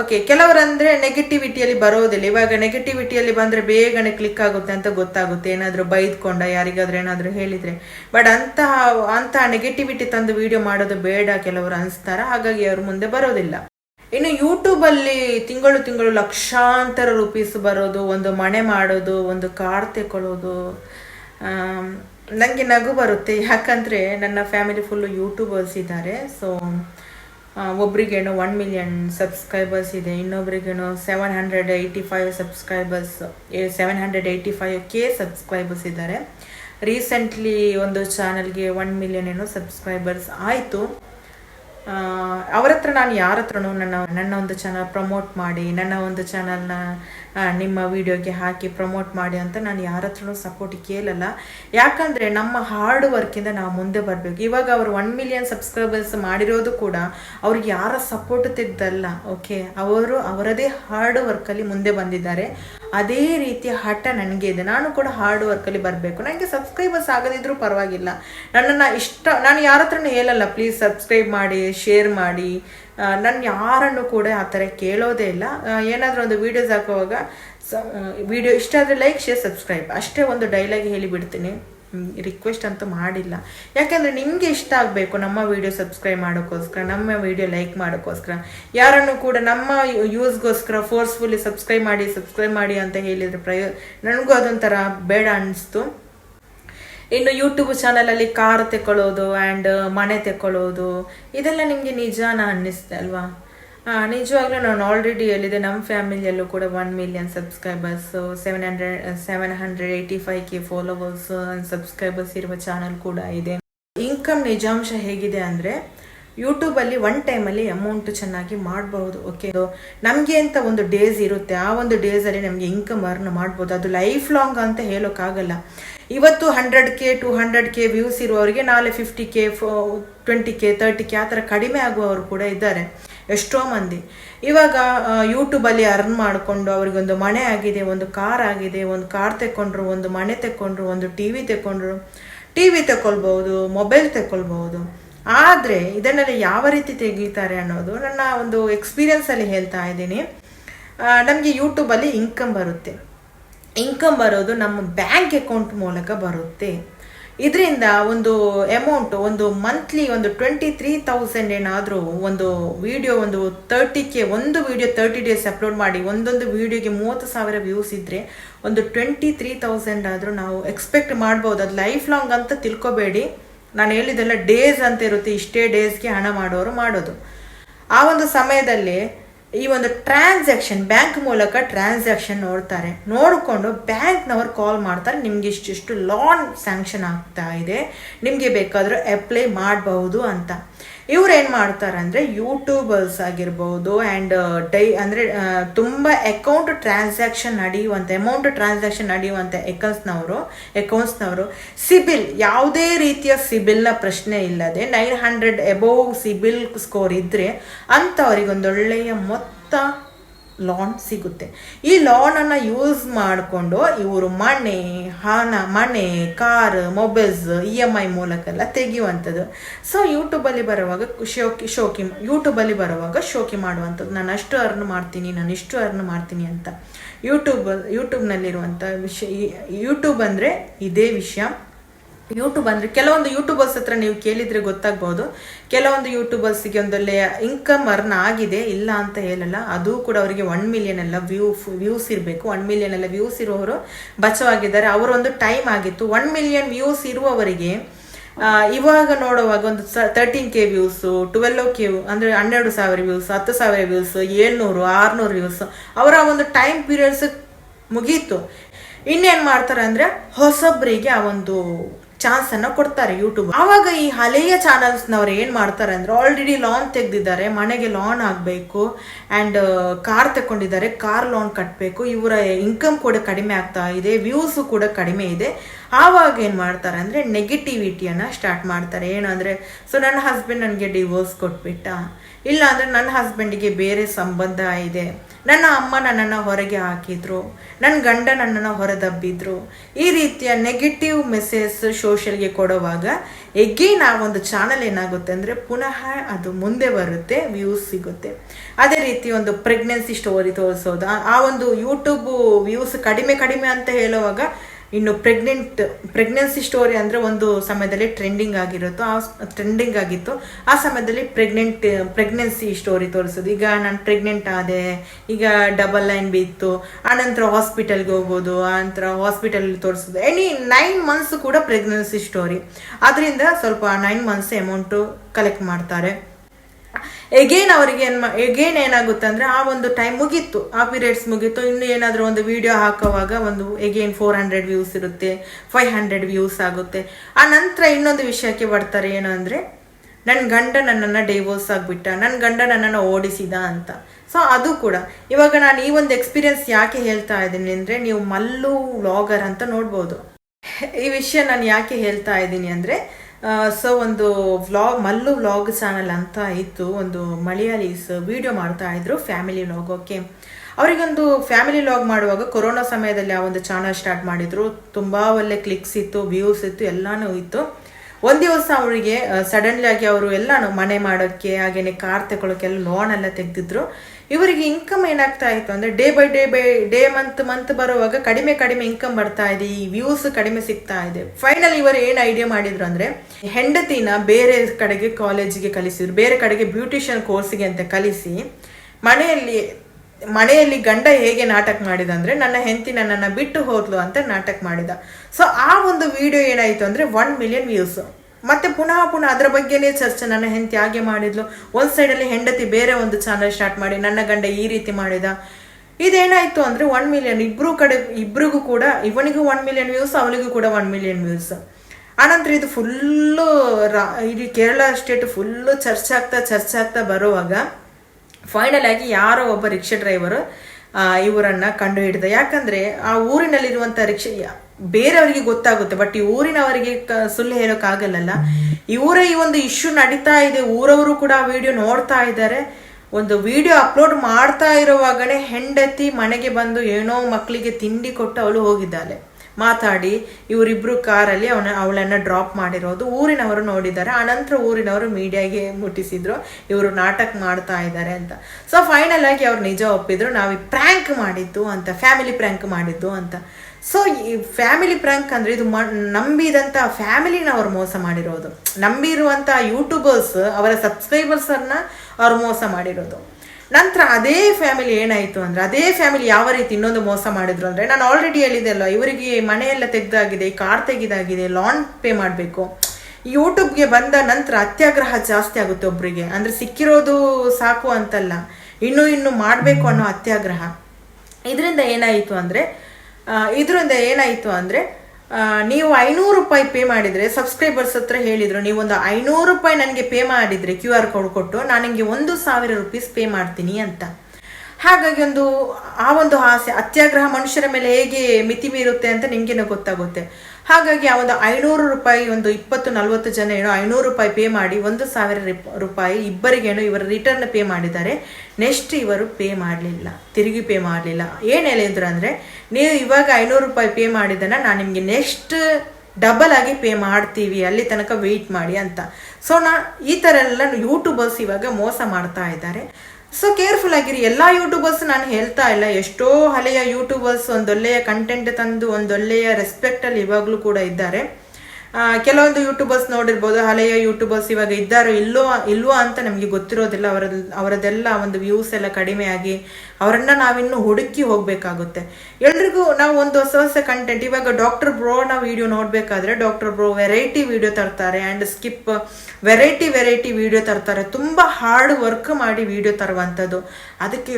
ಓಕೆ ಕೆಲವರಂದ್ರೆ ನೆಗೆಟಿವಿಟಿಯಲ್ಲಿ ಬರೋದಿಲ್ಲ. ಇವಾಗ ನೆಗೆಟಿವಿಟಿಯಲ್ಲಿ ಬಂದ್ರೆ ಬೇಗನೆ ಕ್ಲಿಕ್ ಆಗುತ್ತೆ ಅಂತ ಗೊತ್ತಾಗುತ್ತೆ. ಏನಾದರೂ ಬೈದ್ಕೊಂಡ, ಯಾರಿಗಾದ್ರೂ ಏನಾದರೂ ಹೇಳಿದ್ರೆ. ಬಟ್ ಅಂತಹ ಅಂತಹ ನೆಗೆಟಿವಿಟಿ ತಂದು ವಿಡಿಯೋ ಮಾಡೋದು ಬೇಡ ಕೆಲವರು ಅನಿಸ್ತಾರ, ಹಾಗಾಗಿ ಅವರು ಮುಂದೆ ಬರೋದಿಲ್ಲ. ಇನ್ನು ಯೂಟ್ಯೂಬಲ್ಲಿ ತಿಂಗಳು ತಿಂಗಳು ಲಕ್ಷಾಂತರ ರೂಪೀಸ್ ಬರೋದು, ಒಂದು ಮನೆ ಮಾಡೋದು, ಒಂದು ಕಾರ್ ತೆಕೊಳ್ಳೋದು ನನಗೆ ನಗು ಬರುತ್ತೆ. ಯಾಕಂದರೆ ನನ್ನ ಫ್ಯಾಮಿಲಿ ಫುಲ್ಲು ಯೂಟ್ಯೂಬರ್ಸ್ ಇದ್ದಾರೆ. ಸೊ ಒಬ್ರಿಗೇನೋ ಒನ್ ಮಿಲಿಯನ್ ಸಬ್ಸ್ಕ್ರೈಬರ್ಸ್ ಇದೆ, ಇನ್ನೊಬ್ರಿಗೇನೋ seven hundred eighty five subscribers seven hundred eighty five K subscribers ಇದ್ದಾರೆ. ರೀಸೆಂಟ್ಲಿ ಒಂದು ಚಾನಲ್ಗೆ ಒನ್ ಮಿಲಿಯನ್ ಏನೋ ಸಬ್ಸ್ಕ್ರೈಬರ್ಸ್ ಆಯಿತು. ಅವ್ರ ಹತ್ರ ನಾನು ಯಾರ ಹತ್ರನೂ ನನ್ನ ನನ್ನ ಒಂದು ಚಾನಲ್ ಪ್ರಮೋಟ್ ಮಾಡಿ, ನನ್ನ ಒಂದು ಚಾನಲ್ನ ನಿಮ್ಮ ವಿಡಿಯೋಗೆ ಹಾಕಿ ಪ್ರಮೋಟ್ ಮಾಡಿ ಅಂತ ನಾನು ಯಾರ ಹತ್ರನೂ ಸಪೋರ್ಟ್ ಕೇಳಲ್ಲ. ಯಾಕಂದರೆ ನಮ್ಮ ಹಾರ್ಡ್ ವರ್ಕಿಂದ ನಾವು ಮುಂದೆ ಬರಬೇಕು. ಇವಾಗ ಅವರು ಒನ್ ಮಿಲಿಯನ್ ಸಬ್ಸ್ಕ್ರೈಬರ್ಸ್ ಮಾಡಿರೋದು ಕೂಡ ಅವ್ರಿಗೆ ಯಾರ ಸಪೋರ್ಟ್ ತೆಗ್ದಲ್ಲ ಓಕೆ ಅವರು ಅವರದೇ ಹಾರ್ಡ್ ವರ್ಕಲ್ಲಿ ಮುಂದೆ ಬಂದಿದ್ದಾರೆ. ಅದೇ ರೀತಿಯ ಹಠ ನನಗೆ ಇದೆ. ನಾನು ಕೂಡ ಹಾರ್ಡ್ ವರ್ಕಲ್ಲಿ ಬರಬೇಕು. ನನಗೆ ಸಬ್ಸ್ಕ್ರೈಬರ್ಸ್ ಆಗದಿದ್ರೂ ಪರವಾಗಿಲ್ಲ. ನನ್ನನ್ನು ಇಷ್ಟ, ನಾನು ಯಾರ ಹತ್ರನೂ ಹೇಳಲ್ಲ ಪ್ಲೀಸ್ ಸಬ್ಸ್ಕ್ರೈಬ್ ಮಾಡಿ ಶೇರ್ ಮಾಡಿ. ನಾನು ಯಾರನ್ನು ಕೂಡ ಆ ಥರ ಕೇಳೋದೇ ಇಲ್ಲ. ಏನಾದರೂ ಒಂದು ವೀಡಿಯೋಸ್ ಹಾಕುವಾಗ ಸ ವಿಡಿಯೋ ಇಷ್ಟ ಆದರೆ ಲೈಕ್ ಶೇರ್ ಸಬ್ಸ್ಕ್ರೈಬ್ ಅಷ್ಟೇ ಒಂದು ಡೈಲಾಗ್ ಹೇಳಿಬಿಡ್ತೀನಿ ರಿಕ್ವೆಸ್ಟ್ ಅಂತೂ ಮಾಡಿಲ್ಲ. ಯಾಕೆಂದರೆ ನಿಮಗೆ ಇಷ್ಟ ಆಗಬೇಕು ನಮ್ಮ ವಿಡಿಯೋ ಸಬ್ಸ್ಕ್ರೈಬ್ ಮಾಡೋಕ್ಕೋಸ್ಕರ, ನಮ್ಮ ವಿಡಿಯೋ ಲೈಕ್ ಮಾಡೋಕ್ಕೋಸ್ಕರ. ಯಾರನ್ನು ಕೂಡ ನಮ್ಮ ಯೂಸ್ಗೋಸ್ಕರ ಫೋರ್ಸ್ಫುಲ್ಲಿ ಸಬ್ಸ್ಕ್ರೈಬ್ ಮಾಡಿ ಸಬ್ಸ್ಕ್ರೈಬ್ ಮಾಡಿ ಅಂತ ಹೇಳಿದರೆ ಪ್ರಯೋ ನನಗೂ ಅದೊಂಥರ ಬೇಡ ಅನ್ನಿಸ್ತು ಇನ್ನು ಯೂಟ್ಯೂಬ್ ಚಾನಲಲ್ಲಿ ಕಾರ್ ತೆಕ್ಕೊಳ್ಳೋದು ಆ್ಯಂಡ್ ಮನೆ ತೆಕ್ಕೊಳ್ಳೋದು ಇದೆಲ್ಲ ನಿಮಗೆ ನಿಜಾನ ಅನ್ನಿಸ್ತೆ ಅಲ್ವಾ? ನಿಜವಾಗ್ಲೂ ನಾನು ಆಲ್ರೆಡಿ ಹೇಳಿದೆ ನಮ್ಮ ಫ್ಯಾಮಿಲಿಯಲ್ಲೂ ಕೂಡ one million subscribers seven hundred seven hundred eighty five K followers subscribers ಇರುವ ಚಾನಲ್ ಕೂಡ ಇದೆ. ಇನ್ಕಮ್ ನಿಜಾಂಶ ಹೇಗಿದೆ ಅಂದರೆ ಯೂಟ್ಯೂಬಲ್ಲಿ ಒನ್ ಟೈಮಲ್ಲಿ ಅಮೌಂಟ್ ಚೆನ್ನಾಗಿ ಮಾಡಬಹುದು ಓಕೆ ನಮಗೆ ಅಂತ ಒಂದು ಡೇಸ್ ಇರುತ್ತೆ, ಆ ಒಂದು ಡೇಸಲ್ಲಿ ನಮಗೆ ಇನ್ಕಮ್ ಅರ್ನ್ ಮಾಡ್ಬೋದು. ಅದು ಲೈಫ್ ಲಾಂಗ್ ಅಂತ ಹೇಳೋಕ್ಕಾಗಲ್ಲ ಇವತ್ತು hundred K to hundred K views ಇರುವವರಿಗೆ ನಾಳೆ fifty K twenty K thirty K ಆ ಥರ ಕಡಿಮೆ ಆಗುವವರು ಕೂಡ ಇದ್ದಾರೆ, ಎಷ್ಟೋ ಮಂದಿ. ಇವಾಗ ಯೂಟ್ಯೂಬಲ್ಲಿ ಅರ್ನ್ ಮಾಡಿಕೊಂಡು ಅವರಿಗೊಂದು ಮನೆ ಆಗಿದೆ, ಒಂದು ಕಾರ್ ಆಗಿದೆ, ಒಂದು ಕಾರ್ ತೆಕ್ಕೊಂಡ್ರು, ಒಂದು ಮನೆ ತೆಕ್ಕೊಂಡ್ರು, ಒಂದು ಟಿ ವಿ ತೆಕ್ಕೊಂಡ್ರು ಟಿ ವಿ ಮೊಬೈಲ್ ತಗೊಳ್ಬಹುದು ಆದರೆ ಇದನ್ನೆಲ್ಲ ಯಾವ ರೀತಿ ತೆಗೀತಾರೆ ಅನ್ನೋದು ನನ್ನ ಒಂದು ಎಕ್ಸ್ಪೀರಿಯನ್ಸಲ್ಲಿ ಹೇಳ್ತಾ ಇದ್ದೀನಿ. ನಮಗೆ ಯೂಟ್ಯೂಬಲ್ಲಿ ಇನ್ಕಮ್ ಬರುತ್ತೆ. ಇನ್ಕಮ್ ಬರೋದು ನಮ್ಮ ಬ್ಯಾಂಕ್ ಅಕೌಂಟ್ ಮೂಲಕ ಬರುತ್ತೆ. ಇದರಿಂದ ಒಂದು ಅಮೌಂಟ್ ಒಂದು ಮಂತ್ಲಿ ಒಂದು ಟ್ವೆಂಟಿ ತ್ರೀ ತೌಸಂಡ್ ಏನಾದರೂ ಒಂದು ವಿಡಿಯೋ ಒಂದು ತರ್ಟಿ ಕೆ ಒಂದು ವಿಡಿಯೋ ತರ್ಟಿ ಡೇಸ್ ಅಪ್ಲೋಡ್ ಮಾಡಿ, ಒಂದೊಂದು ವಿಡಿಯೋಗೆ ಮೂವತ್ತು ಸಾವಿರ ವ್ಯೂಸ್ ಇದ್ದರೆ ಒಂದು ಟ್ವೆಂಟಿ ತ್ರೀ ತೌಸಂಡ್ ಆದರೂ ನಾವು ಎಕ್ಸ್ಪೆಕ್ಟ್ ಮಾಡ್ಬೋದು. ಅದು ಲೈಫ್ ಲಾಂಗ್ ಅಂತ ತಿಳ್ಕೊಬೇಡಿ. ನಾನು ಹೇಳಿದ್ದೆಲ್ಲ ಡೇಸ್ ಅಂತ ಇರುತ್ತೆ, ಇಷ್ಟೇ ಡೇಸ್ಗೆ ಹಣ ಮಾಡೋರು ಮಾಡೋದು. ಆ ಒಂದು ಸಮಯದಲ್ಲಿ ಈ ಒಂದು ಟ್ರಾನ್ಸಾಕ್ಷನ್ ಬ್ಯಾಂಕ್ ಮೂಲಕ ಟ್ರಾನ್ಸಾಕ್ಷನ್ ನೋಡ್ತಾರೆ. ನೋಡಿಕೊಂಡು ಬ್ಯಾಂಕ್ನವ್ರು ಕಾಲ್ ಮಾಡ್ತಾರೆ, ನಿಮ್ಗೆ ಇಷ್ಟಿಷ್ಟು ಲೋನ್ ಸ್ಯಾಂಕ್ಷನ್ ಆಗ್ತಾ ಇದೆ, ನಿಮಗೆ ಬೇಕಾದರೂ ಅಪ್ಲೈ ಮಾಡಬಹುದು ಅಂತ. ಇವ್ರು ಏನು ಮಾಡ್ತಾರೆ ಅಂದರೆ ಯೂಟ್ಯೂಬರ್ಸ್ ಆಗಿರ್ಬೋದು ಆ್ಯಂಡ್ ಡೈ ಅಂದರೆ ತುಂಬ ಅಕೌಂಟ್ ಟ್ರಾನ್ಸಾಕ್ಷನ್ ನಡೆಯುವಂತೆ ಅಮೌಂಟ್ ಟ್ರಾನ್ಸಾಕ್ಷನ್ ನಡೆಯುವಂಥ ಅಕೌಂಟ್ಸ್ನವರು ಅಕೌಂಟ್ಸ್ನವರು ಸಿಬಿಲ್, ಯಾವುದೇ ರೀತಿಯ ಸಿಬಿಲ್ನ ಪ್ರಶ್ನೆ ಇಲ್ಲದೆ nine hundred above CIBIL score ಇದ್ದರೆ ಅಂಥವ್ರಿಗೊಂದೊಳ್ಳೆಯ ಮೊತ್ತ ಲಾನ್ ಸಿಗುತ್ತೆ. ಈ ಲಾನನ್ನು ಯೂಸ್ ಮಾಡಿಕೊಂಡು ಇವರು ಮನೆ, ಹಣ, ಮನೆ car mobiles E M I ಮೂಲಕ ಎಲ್ಲ ತೆಗೆಯುವಂಥದ್ದು ಸೊ ಯೂಟ್ಯೂಬಲ್ಲಿ ಬರುವಾಗ ಶೋಕಿ ಶೋಕಿ ಯೂಟ್ಯೂಬಲ್ಲಿ ಬರುವಾಗ ಶೋಕಿ ಮಾಡುವಂಥದ್ದು. ನಾನು ಅಷ್ಟು ಅರ್ನ್ ಮಾಡ್ತೀನಿ, ನಾನು ಇಷ್ಟು ಅರ್ನ್ ಮಾಡ್ತೀನಿ ಅಂತ. ಯೂಟ್ಯೂಬ್ ಯೂಟ್ಯೂಬ್ನಲ್ಲಿರುವಂಥ ವಿಷಯ ಯೂಟ್ಯೂಬ್ ಅಂದರೆ ಇದೇ ವಿಷಯ. ಯೂಟ್ಯೂಬ್ ಅಂದರೆ ಕೆಲವೊಂದು ಯೂಟ್ಯೂಬರ್ಸ್ ಹತ್ರ ನೀವು ಕೇಳಿದರೆ ಗೊತ್ತಾಗ್ಬೋದು. ಕೆಲವೊಂದು ಯೂಟ್ಯೂಬರ್ಸ್ಗೆ ಒಂದೊಳ್ಳೆಯ ಇನ್ಕಮ್ ಅರ್ನ್ ಆಗಿದೆ, ಇಲ್ಲ ಅಂತ ಹೇಳಲ್ಲ. ಅದು ಕೂಡ ಅವರಿಗೆ ಒನ್ ಮಿಲಿಯನ್ ಎಲ್ಲ ವ್ಯೂ ವ್ಯೂಸ್ ಇರಬೇಕು. ಒನ್ ಮಿಲಿಯನ್ ಎಲ್ಲ ವ್ಯೂಸ್ ಇರುವವರು ಬಚವಾಗಿದ್ದಾರೆ ಅವರೊಂದು ಟೈಮ್ ಆಗಿತ್ತು. ಒನ್ ಮಿಲಿಯನ್ ವ್ಯೂಸ್ ಇರುವವರಿಗೆ ಇವಾಗ ನೋಡುವಾಗ ಒಂದು thirteen K views twelve K ಅಂದರೆ ಹನ್ನೆರಡು ಸಾವಿರ ವ್ಯೂಸ್ ಹತ್ತು ಸಾವಿರ ವ್ಯೂಸ್ ಏಳ್ನೂರು, ಆರುನೂರು ವ್ಯೂಸ್ ಅವರ ಒಂದು ಟೈಮ್ ಪೀರಿಯಡ್ಸ್ ಮುಗೀತು. ಇನ್ನೇನು ಮಾಡ್ತಾರೆ ಅಂದರೆ ಹೊಸಬ್ರಿಗೆ ಆ ಒಂದು ಚಾನ್ಸ್ ಅನ್ನ ಕೊಡ್ತಾರೆ ಯೂಟ್ಯೂಬ್ ಆವಾಗ ಈ ಹಳೆಯ ಚಾನಲ್ಸ್ನವ್ರು ಏನು ಮಾಡ್ತಾರೆ ಅಂದ್ರೆ ಆಲ್ರೆಡಿ ಲೋನ್ ತೆಗೆದಿದ್ದಾರೆ, ಮನೆಗೆ ಲೋನ್ ಆಗಬೇಕು ಅಂಡ್ ಕಾರ್ ತಗೊಂಡಿದ್ದಾರೆ ಕಾರ್ ಲೋನ್ ಕಟ್ಟಬೇಕು ಇವರ ಇನ್ಕಮ್ ಕೂಡ ಕಡಿಮೆ ಆಗ್ತಾ ಇದೆ ವ್ಯೂಸ್ ಕೂಡ ಕಡಿಮೆ ಇದೆ. ಆವಾಗ ಏನು ಮಾಡ್ತಾರೆ ಅಂದರೆ ನೆಗೆಟಿವಿಟಿಯನ್ನು ಸ್ಟಾರ್ಟ್ ಮಾಡ್ತಾರೆ. ಏನಂದರೆ ಸೊ ನನ್ನ ಹಸ್ಬೆಂಡ್ ನನಗೆ ಡಿವೋರ್ಸ್ ಕೊಟ್ಬಿಟ್ಟ. ಇಲ್ಲ ಅಂದರೆ ನನ್ನ ಹಸ್ಬೆಂಡಿಗೆ ಬೇರೆ ಸಂಬಂಧ ಇದೆ. ನನ್ನ ಅಮ್ಮ ನನ್ನನ್ನು ಹೊರಗೆ ಹಾಕಿದ್ರು. ನನ್ನ ಗಂಡ ನನ್ನನ್ನು ಹೊರದಬ್ಬಿದ್ರು. ಈ ರೀತಿಯ ನೆಗೆಟಿವ್ ಮೆಸೇಜ್ ಸೋಷಲ್ಗೆ ಕೊಡುವಾಗ ಎಗೇನ್ ಆ ಒಂದು ಚಾನಲ್ ಏನಾಗುತ್ತೆ ಅಂದರೆ ಪುನಃ ಅದು ಮುಂದೆ ಬರುತ್ತೆ ವ್ಯೂಸ್ ಸಿಗುತ್ತೆ. ಅದೇ ರೀತಿ ಒಂದು ಪ್ರೆಗ್ನೆನ್ಸಿ ಸ್ಟೋರಿ ತೋರಿಸೋದು. ಆ ಒಂದು ಯೂಟ್ಯೂಬ್ ವ್ಯೂಸ್ ಕಡಿಮೆ ಕಡಿಮೆ ಅಂತ ಹೇಳುವಾಗ ಇನ್ನು ಪ್ರೆಗ್ನೆಂಟ್ ಪ್ರೆಗ್ನೆನ್ಸಿ ಸ್ಟೋರಿ ಅಂದರೆ ಒಂದು ಸಮಯದಲ್ಲಿ ಟ್ರೆಂಡಿಂಗ್ ಆಗಿರುತ್ತೋ, ಆ ಟ್ರೆಂಡಿಂಗ್ ಆಗಿತ್ತು. ಆ ಸಮಯದಲ್ಲಿ ಪ್ರೆಗ್ನೆಂಟ್ ಪ್ರೆಗ್ನೆನ್ಸಿ ಸ್ಟೋರಿ ತೋರಿಸೋದು. ಈಗ ನಾನು ಪ್ರೆಗ್ನೆಂಟ್ ಆದೆ, ಈಗ ಡಬಲ್ ಲೈನ್ ಬಿತ್ತು ಆನಂತರ ಹಾಸ್ಪಿಟಲ್ಗೆ ಹೋಗೋದು ಆನಂತರ ಹಾಸ್ಪಿಟಲ್ ತೋರಿಸೋದು. ಎನಿ ನೈನ್ ಮಂತ್ಸ್ ಕೂಡ ಪ್ರೆಗ್ನೆನ್ಸಿ ಸ್ಟೋರಿ ಅದರಿಂದ ಸ್ವಲ್ಪ ನೈನ್ ಮಂತ್ಸ್ ಅಮೌಂಟು ಕಲೆಕ್ಟ್ ಮಾಡ್ತಾರೆ. ಎಗೇನ್ ಅವರಿಗೆ ಏನು ಎಗೇನ್ ಏನಾಗುತ್ತೆ ಅಂದರೆ ಆ ಒಂದು ಟೈಮ್ ಮುಗೀತು. ಆ ಪೀರಿಯಡ್ಸ್ ಮುಗೀತು. ಇನ್ನು ಏನಾದರೂ ಒಂದು ವಿಡಿಯೋ ಹಾಕೋವಾಗ ಒಂದು ಎಗೇನ್ ಫೋರ್ ಹಂಡ್ರೆಡ್ ವ್ಯೂಸ್ ಇರುತ್ತೆ ಫೈವ್ ಹಂಡ್ರೆಡ್ ವ್ಯೂಸ್ ಆಗುತ್ತೆ. ಆ ನಂತರ ಇನ್ನೊಂದು ವಿಷಯಕ್ಕೆ ಬರ್ತಾರೆ ಏನು ಅಂದರೆ ನನ್ನ ಗಂಡ ನನ್ನನ್ನು ಡೈವೋರ್ಸ್ ಆಗಿಬಿಟ್ಟ ನನ್ನ ಗಂಡ ನನ್ನನ್ನು ಓಡಿಸಿದ ಅಂತ. ಸೊ ಅದು ಕೂಡ. ಇವಾಗ ನಾನು ಈ ಒಂದು ಎಕ್ಸ್ಪೀರಿಯನ್ಸ್ ಯಾಕೆ ಹೇಳ್ತಾ ಇದ್ದೀನಿ ಅಂದರೆ, ನೀವು ಮಲ್ಲು ವ್ಲಾಗರ್ ಅಂತ ನೋಡ್ಬೋದು. ಈ ವಿಷಯ ನಾನು ಯಾಕೆ ಹೇಳ್ತಾ ಇದ್ದೀನಿ ಅಂದರೆ ಸೊ ಒಂದು ವ್ಲಾಗ್ ಮಲ್ಲು ವ್ಲಾಗ್ ಚಾನಲ್ ಅಂತ ಇತ್ತು. ಒಂದು ಮಲಯಾಳೀಸ್ ವಿಡಿಯೋ ಮಾಡ್ತಾ ಇದ್ರು ಫ್ಯಾಮಿಲಿ ವ್ಲಾಗ್ ಓಕೆ ಅವರಿಗೊಂದು ಫ್ಯಾಮಿಲಿ ವ್ಲಾಗ್ ಮಾಡುವಾಗ ಕೊರೋನಾ ಸಮಯದಲ್ಲಿ ಆ ಒಂದು ಚಾನಲ್ ಸ್ಟಾರ್ಟ್ ಮಾಡಿದ್ರು. ತುಂಬ ಒಳ್ಳೆ ಕ್ಲಿಕ್ಸ್ ಇತ್ತು ವ್ಯೂಸ್ ಇತ್ತು, ಎಲ್ಲಾನು ಇತ್ತು. ಒಂದು ದಿವಸ ಅವರಿಗೆ ಸಡನ್ಲಿ ಆಗಿ ಅವರು ಎಲ್ಲಾನು ಮನೆ ಮಾಡೋಕ್ಕೆ, ಹಾಗೇನೆ ಕಾರ್ ತಗೊಳ್ಳೋಕೆ ಎಲ್ಲ ಲೋನ್ ಎಲ್ಲ ತೆಗೆದಿದ್ರು. ಇವರಿಗೆ ಇನ್ಕಮ್ ಏನಾಗ್ತಾ ಇತ್ತು ಅಂದ್ರೆ day by day by day month month ಬರುವಾಗ ಕಡಿಮೆ ಕಡಿಮೆ ಇನ್ಕಮ್ ಬರ್ತಾ ಇದೆ, ಈ ವ್ಯೂಸ್ ಕಡಿಮೆ ಸಿಗ್ತಾ ಇದೆ. ಫೈನಲ್ ಇವರು ಏನು ಐಡಿಯಾ ಮಾಡಿದ್ರು ಅಂದ್ರೆ ಹೆಂಡತಿನ ಬೇರೆ ಕಡೆಗೆ ಕಾಲೇಜಿಗೆ ಕಲಿಸಿದ್ರು ಬೇರೆ ಕಡೆಗೆ ಬ್ಯೂಟಿಷಿಯನ್ ಕೋರ್ಸಿಗೆ ಅಂತ ಕಲಿಸಿ ಮನೆಯಲ್ಲಿ ಮನೆಯಲ್ಲಿ ಗಂಡ ಹೇಗೆ ನಾಟಕ ಮಾಡಿದ ಅಂದ್ರೆ ನನ್ನ ಹೆಂಡತಿ ನನ್ನನ್ನು ಬಿಟ್ಟು ಹೋದ್ಲು ಅಂತ ನಾಟಕ ಮಾಡಿದ. ಸೊ ಆ ಒಂದು ವಿಡಿಯೋ ಏನಾಯ್ತು ಅಂದ್ರೆ ಒನ್ ಮಿಲಿಯನ್ ವ್ಯೂಸ್ ಮತ್ತೆ ಪುನಃ ಪುನಃ ಅದರ ಬಗ್ಗೆನೇ ಚರ್ಚೆ ನನ್ನ ಹೆಂಡತಿ ಹಾಗೆ ಮಾಡಿದ್ಲು. ಒಂದು ಸೈಡಲ್ಲಿ ಹೆಂಡತಿ ಬೇರೆ ಒಂದು ಚಾನಲ್ ಸ್ಟಾರ್ಟ್ ಮಾಡಿ ನನ್ನ ಗಂಡ ಈ ರೀತಿ ಮಾಡಿದ. ಇದೇನಾಯ್ತು ಅಂದ್ರೆ ಒನ್ ಮಿಲಿಯನ್ ಇಬ್ರು ಕಡೆ, ಇಬ್ರಿಗೂ ಕೂಡ, ಇವನಿಗೂ ಒನ್ ಮಿಲಿಯನ್ ವ್ಯೂಸ್ ಅವನಿಗೂ ಕೂಡ ಒನ್ ಮಿಲಿಯನ್ ವ್ಯೂಸ್ ಆನಂತರ ಇದು ಫುಲ್ಲು ರಾ ಇಡೀ ಕೇರಳ ಸ್ಟೇಟ್ ಫುಲ್ಲು ಚರ್ಚೆ ಆಗ್ತಾ ಚರ್ಚೆ ಆಗ್ತಾ ಬರುವಾಗ ಫೈನಲ್ ಆಗಿ ಯಾರೋ ಒಬ್ಬ ರಿಕ್ಷಾ ಡ್ರೈವರು ಇವರನ್ನ ಕಂಡು ಹಿಡಿದ ಯಾಕಂದ್ರೆ ಆ ಊರಿನಲ್ಲಿರುವಂತ ರಿಕ್ಷ, ಬೇರೆಯವರಿಗೆ ಗೊತ್ತಾಗುತ್ತೆ ಬಟ್ ಈ ಊರಿನವರಿಗೆ ಸುಳ್ಳು ಹೇಳೋಕ್ಕಾಗಲ್ಲಲ್ಲ ಇವರೇ ಈ ಒಂದು ಇಶ್ಯೂ ನಡೀತಾ ಇದೆ. ಊರವರು ಕೂಡ ಆ ವಿಡಿಯೋ ನೋಡ್ತಾ ಇದ್ದಾರೆ. ಒಂದು ವಿಡಿಯೋ ಅಪ್ಲೋಡ್ ಮಾಡ್ತಾ ಇರುವಾಗಲೇ ಹೆಂಡತಿ ಮನೆಗೆ ಬಂದು ಏನೋ ಮಕ್ಕಳಿಗೆ ತಿಂಡಿ ಕೊಟ್ಟು ಅವಳು ಹೋಗಿದ್ದಾಳೆ. ಮಾತಾಡಿ ಇವರಿಬ್ಬರು ಕಾರಲ್ಲಿ ಅವನ ಅವಳನ್ನ ಡ್ರಾಪ್ ಮಾಡಿರೋದು. ಊರಿನವರು ನೋಡಿದ್ದಾರೆ. ಆನಂತರ ಊರಿನವರು ಮೀಡಿಯಾಗೆ ಮುಟ್ಟಿಸಿದ್ರು. ಇವರು ನಾಟಕ ಮಾಡ್ತಾ ಇದ್ದಾರೆ ಅಂತ. ಸೊ ಫೈನಲ್ ಆಗಿ ಅವ್ರು ನಿಜ ಒಪ್ಪಿದ್ರು. ನಾವು ಪ್ರ್ಯಾಂಕ್ ಮಾಡಿದ್ದು ಅಂತ ಫ್ಯಾಮಿಲಿ ಪ್ರ್ಯಾಂಕ್ ಮಾಡಿದ್ದು ಅಂತ. ಸೊ ಈ ಫ್ಯಾಮಿಲಿ ಪ್ರ್ಯಾಂಕ್ ಅಂದ್ರೆ ಇದು ನಂಬಿದಂತ ಫ್ಯಾಮಿಲಿನ ಅವ್ರು ಮೋಸ ಮಾಡಿರೋದು. ನಂಬಿರುವಂತ ಯೂಟ್ಯೂಬರ್ಸ್ ಅವರ ಸಬ್ಸ್ಕ್ರೈಬರ್ಸ್ ಅನ್ನ ಅವ್ರು ಮೋಸ ಮಾಡಿರೋದು. ನಂತರ ಅದೇ ಫ್ಯಾಮಿಲಿ ಏನಾಯ್ತು ಅಂದ್ರೆ, ಅದೇ ಫ್ಯಾಮಿಲಿ ಯಾವ ರೀತಿ ಇನ್ನೊಂದು ಮೋಸ ಮಾಡಿದ್ರು ಅಂದ್ರೆ, ನಾನು ಆಲ್ರೆಡಿ ಹೇಳಿದೆ ಅಲ್ಲ ಇವರಿಗೆ ಮನೆಯೆಲ್ಲ ತೆಗ್ದಾಗಿದೆ ಕಾರ್ ತೆಗೆದಾಗಿದೆ ಲಾನ್ ಪೇ ಮಾಡಬೇಕು. ಯೂಟ್ಯೂಬ್ಗೆ ಬಂದ ನಂತರ ಅತ್ಯಾಗ್ರಹ ಜಾಸ್ತಿ ಆಗುತ್ತೆ ಒಬ್ಬರಿಗೆ ಅಂದ್ರೆ ಸಿಕ್ಕಿರೋದು ಸಾಕು ಅಂತಲ್ಲ, ಇನ್ನು ಇನ್ನು ಮಾಡಬೇಕು ಅನ್ನೋ ಅತ್ಯಾಗ್ರಹ. ಇದರಿಂದ ಏನಾಯಿತು ಅಂದರೆ ಇದರಿಂದ ಏನಾಯಿತು ಅಂದರೆ ನೀವು ಐನೂರು ರೂಪಾಯಿ ಪೇ ಮಾಡಿದರೆ ಸಬ್ಸ್ಕ್ರೈಬರ್ಸ್ ಹತ್ರ ಹೇಳಿದರು, ನೀವೊಂದು ಐನೂರು ರೂಪಾಯಿ ನನಗೆ ಪೇ ಮಾಡಿದರೆ ಕ್ಯೂ ಆರ್ ಕೋಡ್ ಕೊಟ್ಟು ನಾನು ನಿಮಗೆ ಒಂದು ಸಾವಿರ ರುಪೀಸ್ ಪೇ ಮಾಡ್ತೀನಿ ಅಂತ. ಹಾಗಾಗಿ ಒಂದು, ಆ ಒಂದು ಆಸೆ ಅತ್ಯಾಗ್ರಹ ಮನುಷ್ಯರ ಮೇಲೆ ಹೇಗೆ ಮಿತಿ ಮೀರುತ್ತೆ ಅಂತ ನಿಮಗೇನೋ ಗೊತ್ತಾಗುತ್ತೆ. ಹಾಗಾಗಿ ಒಂದು ಐನೂರು ರೂಪಾಯಿ, ಒಂದು ಇಪ್ಪತ್ತು, ನಲ್ವತ್ತು ಜನ ಏನೋ ಐನೂರು ರೂಪಾಯಿ ಪೇ ಮಾಡಿ, ಒಂದು ಸಾವಿರ ರಿಪ್- ರೂಪಾಯಿ ಇಬ್ಬರಿಗೇನೋ ಇವರು ರಿಟರ್ನ್ ಪೇ ಮಾಡಿದ್ದಾರೆ. ನೆಕ್ಸ್ಟ್ ಇವರು ಪೇ ಮಾಡಲಿಲ್ಲ, ತಿರುಗಿ ಪೇ ಮಾಡಲಿಲ್ಲ. ಏನು ಹೇಳಿದ್ರು ಅಂದರೆ ನೀವು ಇವಾಗ ಐನೂರು ರೂಪಾಯಿ ಪೇ ಮಾಡಿದ್ದನ್ನು ನಾನು ನಿಮಗೆ ನೆಕ್ಸ್ಟ್ ಡಬಲ್ ಆಗಿ ಪೇ ಮಾಡ್ತೀವಿ, ಅಲ್ಲಿ ತನಕ ವೆಯ್ಟ್ ಮಾಡಿ ಅಂತ. ಸೊ ನಾ ಈ ಥರ ಎಲ್ಲ ಯೂಟ್ಯೂಬರ್ಸ್ ಇವಾಗ ಮೋಸ ಮಾಡ್ತಾ ಇದ್ದಾರೆ. ಸೊ ಕೇರ್ಫುಲ್ ಆಗಿರಿ. ಎಲ್ಲ ಯೂಟ್ಯೂಬರ್ಸ್ ನಾನು ಹೇಳ್ತಾ ಇಲ್ಲ. ಎಷ್ಟೋ ಹಳೆಯ ಯೂಟ್ಯೂಬರ್ಸ್ ಒಂದೊಳ್ಳೆಯ ಕಂಟೆಂಟ್ ತಂದು, ಒಂದೊಳ್ಳೆಯ ರೆಸ್ಪೆಕ್ಟಲ್ಲಿ ಇವಾಗಲೂ ಕೂಡ ಇದ್ದಾರೆ. ಕೆಲವೊಂದು ಯೂಟ್ಯೂಬರ್ಸ್ ನೋಡಿರ್ಬೋದು, ಹಳೆಯ ಯೂಟ್ಯೂಬರ್ಸ್ ಇವಾಗ ಇದ್ದಾರೋ ಇಲ್ಲೋ, ಇಲ್ವೋ ಅಂತ ನಮಗೆ ಗೊತ್ತಿರೋದಿಲ್ಲ. ಅವರ ಅವರದೆಲ್ಲ ಒಂದು ವ್ಯೂಸ್ ಎಲ್ಲ ಕಡಿಮೆ ಆಗಿ ಅವರನ್ನ ನಾವಿನ್ನು ಹುಡುಕಿ ಹೋಗಬೇಕಾಗುತ್ತೆ. ಎಲ್ರಿಗೂ ನಾವು ಒಂದು ಹೊಸ ಹೊಸ ಕಂಟೆಂಟ್ ಇವಾಗ ಡಾಕ್ಟರ್ ಬ್ರೋನ ವಿಡಿಯೋ ನೋಡ್ಬೇಕಾದ್ರೆ ಡಾಕ್ಟರ್ ಬ್ರೋ ವೆರೈಟಿ ವಿಡಿಯೋ ತರ್ತಾರೆ and skip variety variety video ತರ್ತಾರೆ. ತುಂಬ ಹಾರ್ಡ್ ವರ್ಕ್ ಮಾಡಿ ವಿಡಿಯೋ ತರುವಂಥದ್ದು. ಅದಕ್ಕೆ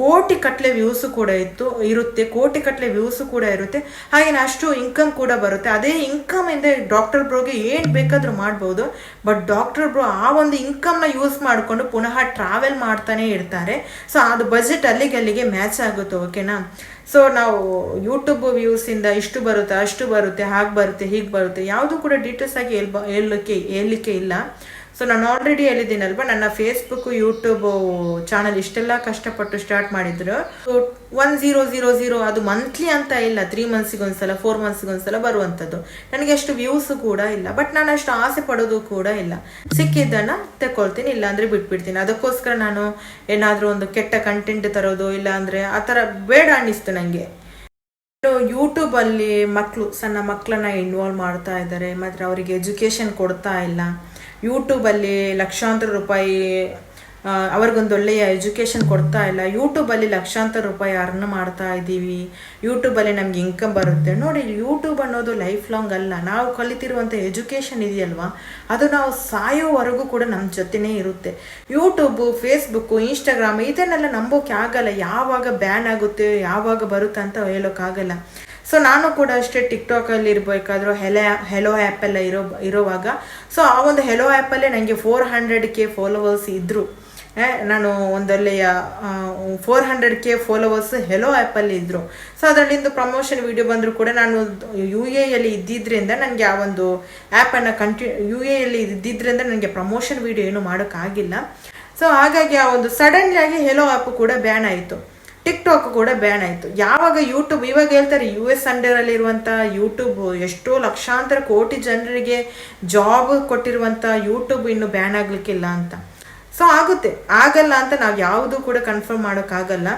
ಕೋಟಿ ಕಟ್ಲೆ ವ್ಯೂಸ್ ಕೂಡ ಇತ್ತು, ಇರುತ್ತೆ. ಕೋಟಿ ಕಟ್ಲೆ ವ್ಯೂಸ್ ಕೂಡ ಇರುತ್ತೆ. ಹಾಗೇನು ಅಷ್ಟು ಇನ್ಕಮ್ ಕೂಡ ಬರುತ್ತೆ. ಅದೇ ಇನ್ಕಮ್ ಇಂದ ಡಾಕ್ಟರ್ ಬ್ರೋಗೆ ಏನು ಬೇಕಾದರೂ ಮಾಡ್ಬೋದು. ಬಟ್ ಡಾಕ್ಟರ್ ಬ್ರೋ ಆ ಒಂದು ಇನ್ಕಮ್ನ ಯೂಸ್ ಮಾಡಿಕೊಂಡು ಪುನಃ ಟ್ರಾವೆಲ್ ಮಾಡ್ತಾನೆ ಇರ್ತಾರೆ. ಸೊ ಅದು ಬಜೆಟ್ ಅಲ್ಲಿಗೆ ಮ್ಯಾಚ್ ಆಗುತ್ತೆ ಓಕೆನಾ ಸೊ ನಾವು ಯೂಟ್ಯೂಬ್ ವ್ಯೂಸಿಂದ ಇಷ್ಟು ಬರುತ್ತೆ, ಅಷ್ಟು ಬರುತ್ತೆ, ಹಾಗೆ ಬರುತ್ತೆ, ಹೀಗೆ ಬರುತ್ತೆ, ಯಾವುದು ಕೂಡ ಡೀಟೇಲ್ಸ್ ಆಗಿ ಹೇಳ್ಬ, ಹೇಳಲಿಕ್ಕೆ ಹೇಳಲಿಕ್ಕೆ ಇಲ್ಲ. ಸೊ ನಾನು ಆಲ್ರೆಡಿ ಹೇಳಿದ್ದೀನಲ್ವ, ನನ್ನ ಫೇಸ್ಬುಕ್ ಯೂಟ್ಯೂಬ್ ಚಾನಲ್ ಇಷ್ಟೆಲ್ಲ ಕಷ್ಟಪಟ್ಟು ಸ್ಟಾರ್ಟ್ ಮಾಡಿದ್ರು. So one zero zero zero ಅದು ಮಂತ್ಲಿ ಅಂತ ಇಲ್ಲ ತ್ರೀ ಮಂತ್ಸಿಗೆ ಒಂದ್ಸಲ ಫೋರ್ ಮಂತ್ಸಿಗೆ ಒಂದ್ಸಲ ಬರುವಂಥದ್ದು. ನನಗೆ ಅಷ್ಟು ವ್ಯೂಸ್ ಕೂಡ ಇಲ್ಲ ಬಟ್ ನಾನು ಅಷ್ಟು ಆಸೆ ಪಡೋದು ಕೂಡ ಇಲ್ಲ. ಸಿಕ್ಕಿದ್ದನ್ನು ತಗೊಳ್ತೀನಿ ಇಲ್ಲ ಅಂದರೆ ಬಿಟ್ಬಿಡ್ತೀನಿ. ಅದಕ್ಕೋಸ್ಕರ ನಾನು ಏನಾದರೂ ಒಂದು ಕೆಟ್ಟ ಕಂಟೆಂಟ್ ತರೋದು ಇಲ್ಲ ಆ ಥರ ಬೇಡ ಅನ್ನಿಸ್ತು ನನಗೆ ಯೂಟ್ಯೂಬಲ್ಲಿ ಮಕ್ಕಳು ಸಣ್ಣ ಮಕ್ಕಳನ್ನ ಇನ್ವಾಲ್ವ್ ಮಾಡ್ತಾ ಇದ್ದಾರೆ ಮತ್ತು ಅವರಿಗೆ ಎಜುಕೇಷನ್ ಕೊಡ್ತಾ ಇಲ್ಲ. ಯೂಟ್ಯೂಬಲ್ಲಿ ಲಕ್ಷಾಂತರ ರೂಪಾಯಿ ಅವ್ರಿಗೊಂದು ಒಳ್ಳೆಯ ಎಜುಕೇಷನ್ ಕೊಡ್ತಾ ಇಲ್ಲ. ಯೂಟ್ಯೂಬಲ್ಲಿ ಲಕ್ಷಾಂತರ ರೂಪಾಯಿ ಅರ್ನ್ ಮಾಡ್ತಾ ಇದ್ದೀವಿ. ಯೂಟ್ಯೂಬಲ್ಲಿ ನಮ್ಗೆ ಇನ್ಕಮ್ ಬರುತ್ತೆ. ನೋಡಿ ಯೂಟ್ಯೂಬ್ ಅನ್ನೋದು ಲೈಫ್ ಲಾಂಗ್ ಅಲ್ಲ. ನಾವು ಕಲಿತಿರುವಂಥ ಎಜುಕೇಷನ್ ಇದೆಯಲ್ವಾ? ಅದು ನಾವು ಸಾಯೋವರೆಗೂ ಕೂಡ ನಮ್ಮ ಜೊತೆನೇ ಇರುತ್ತೆ. ಯೂಟ್ಯೂಬು ಫೇಸ್ಬುಕ್ಕು ಇನ್ಸ್ಟಾಗ್ರಾಮ್ ಇದನ್ನೆಲ್ಲ ನಂಬೋಕೆ ಆಗಲ್ಲ. ಯಾವಾಗ ಬ್ಯಾನ್ ಆಗುತ್ತೆ, ಯಾವಾಗ ಬರುತ್ತೆ ಅಂತ ಹೇಳೋಕ್ಕಾಗಲ್ಲ ಸೊ ನಾನು ಕೂಡ ಅಷ್ಟೇ ಟಿಕ್ಟಾಕಲ್ಲಿ ಇರಬೇಕಾದ್ರೂ ಹೆಲೆ ಹೆಲೋ ಆ್ಯಪೆಲ್ಲ ಇರೋ, ಇರೋವಾಗ ಸೊ ಆ ಒಂದು ಹೆಲೋ ಆ್ಯಪಲ್ಲೇ ನನಗೆ ಫೋರ್ ಹಂಡ್ರೆಡ್ ಕೆ ಫಾಲೋವರ್ಸ್ ಇದ್ದರು ನಾನು ಒಂದೊಳ್ಳೆಯ four hundred K followers hello ಆ್ಯಪಲ್ಲಿ ಇದ್ದರು ಸೊ ಅದರಲ್ಲಿಂದು ಪ್ರಮೋಷನ್ ವಿಡಿಯೋ ಬಂದರೂ ಕೂಡ ನಾನು ಯು ಎಯಲ್ಲಿ ಇದ್ದಿದ್ದರಿಂದ ನನಗೆ ಆ ಒಂದು ಆ್ಯಪನ್ನು ಕಂಟಿನ್ಯೂ ಯು ಎಲ್ಲಿ ಇದ್ದಿದ್ದರಿಂದ ನನಗೆ ಪ್ರಮೋಷನ್ ವಿಡಿಯೋ ಏನು ಮಾಡೋಕ್ಕಾಗಿಲ್ಲ. ಸೊ ಹಾಗಾಗಿ ಆ ಒಂದು ಸಡನ್ಲಿ ಆಗಿ ಹೆಲೋ ಆ್ಯಪ್ ಕೂಡ ಬ್ಯಾನ್ ಆಯಿತು. ಟಿಕ್ಟಾಕ್ ಕೂಡ ಬ್ಯಾನ್ ಆಯಿತು. ಯಾವಾಗ ಯೂಟ್ಯೂಬ್ ಇವಾಗ ಹೇಳ್ತಾರೆ ಯು ಎಸ್ ಅಂಡರಲ್ಲಿರುವಂಥ ಯೂಟ್ಯೂಬ್ ಎಷ್ಟೋ ಲಕ್ಷಾಂತರ ಕೋಟಿ ಜನರಿಗೆ ಜಾಬ್ ಕೊಟ್ಟಿರುವಂಥ ಯೂಟ್ಯೂಬ್ ಇನ್ನು ಬ್ಯಾನ್ ಆಗಲಿಕ್ಕಿಲ್ಲ ಅಂತ. ಸೊ ಆಗುತ್ತೆ. ಆಗಲ್ಲ ಅಂತ ನಾವು ಯಾವುದೂ ಕೂಡ ಕನ್ಫರ್ಮ್ ಮಾಡೋಕ್ಕಾಗಲ್ಲ.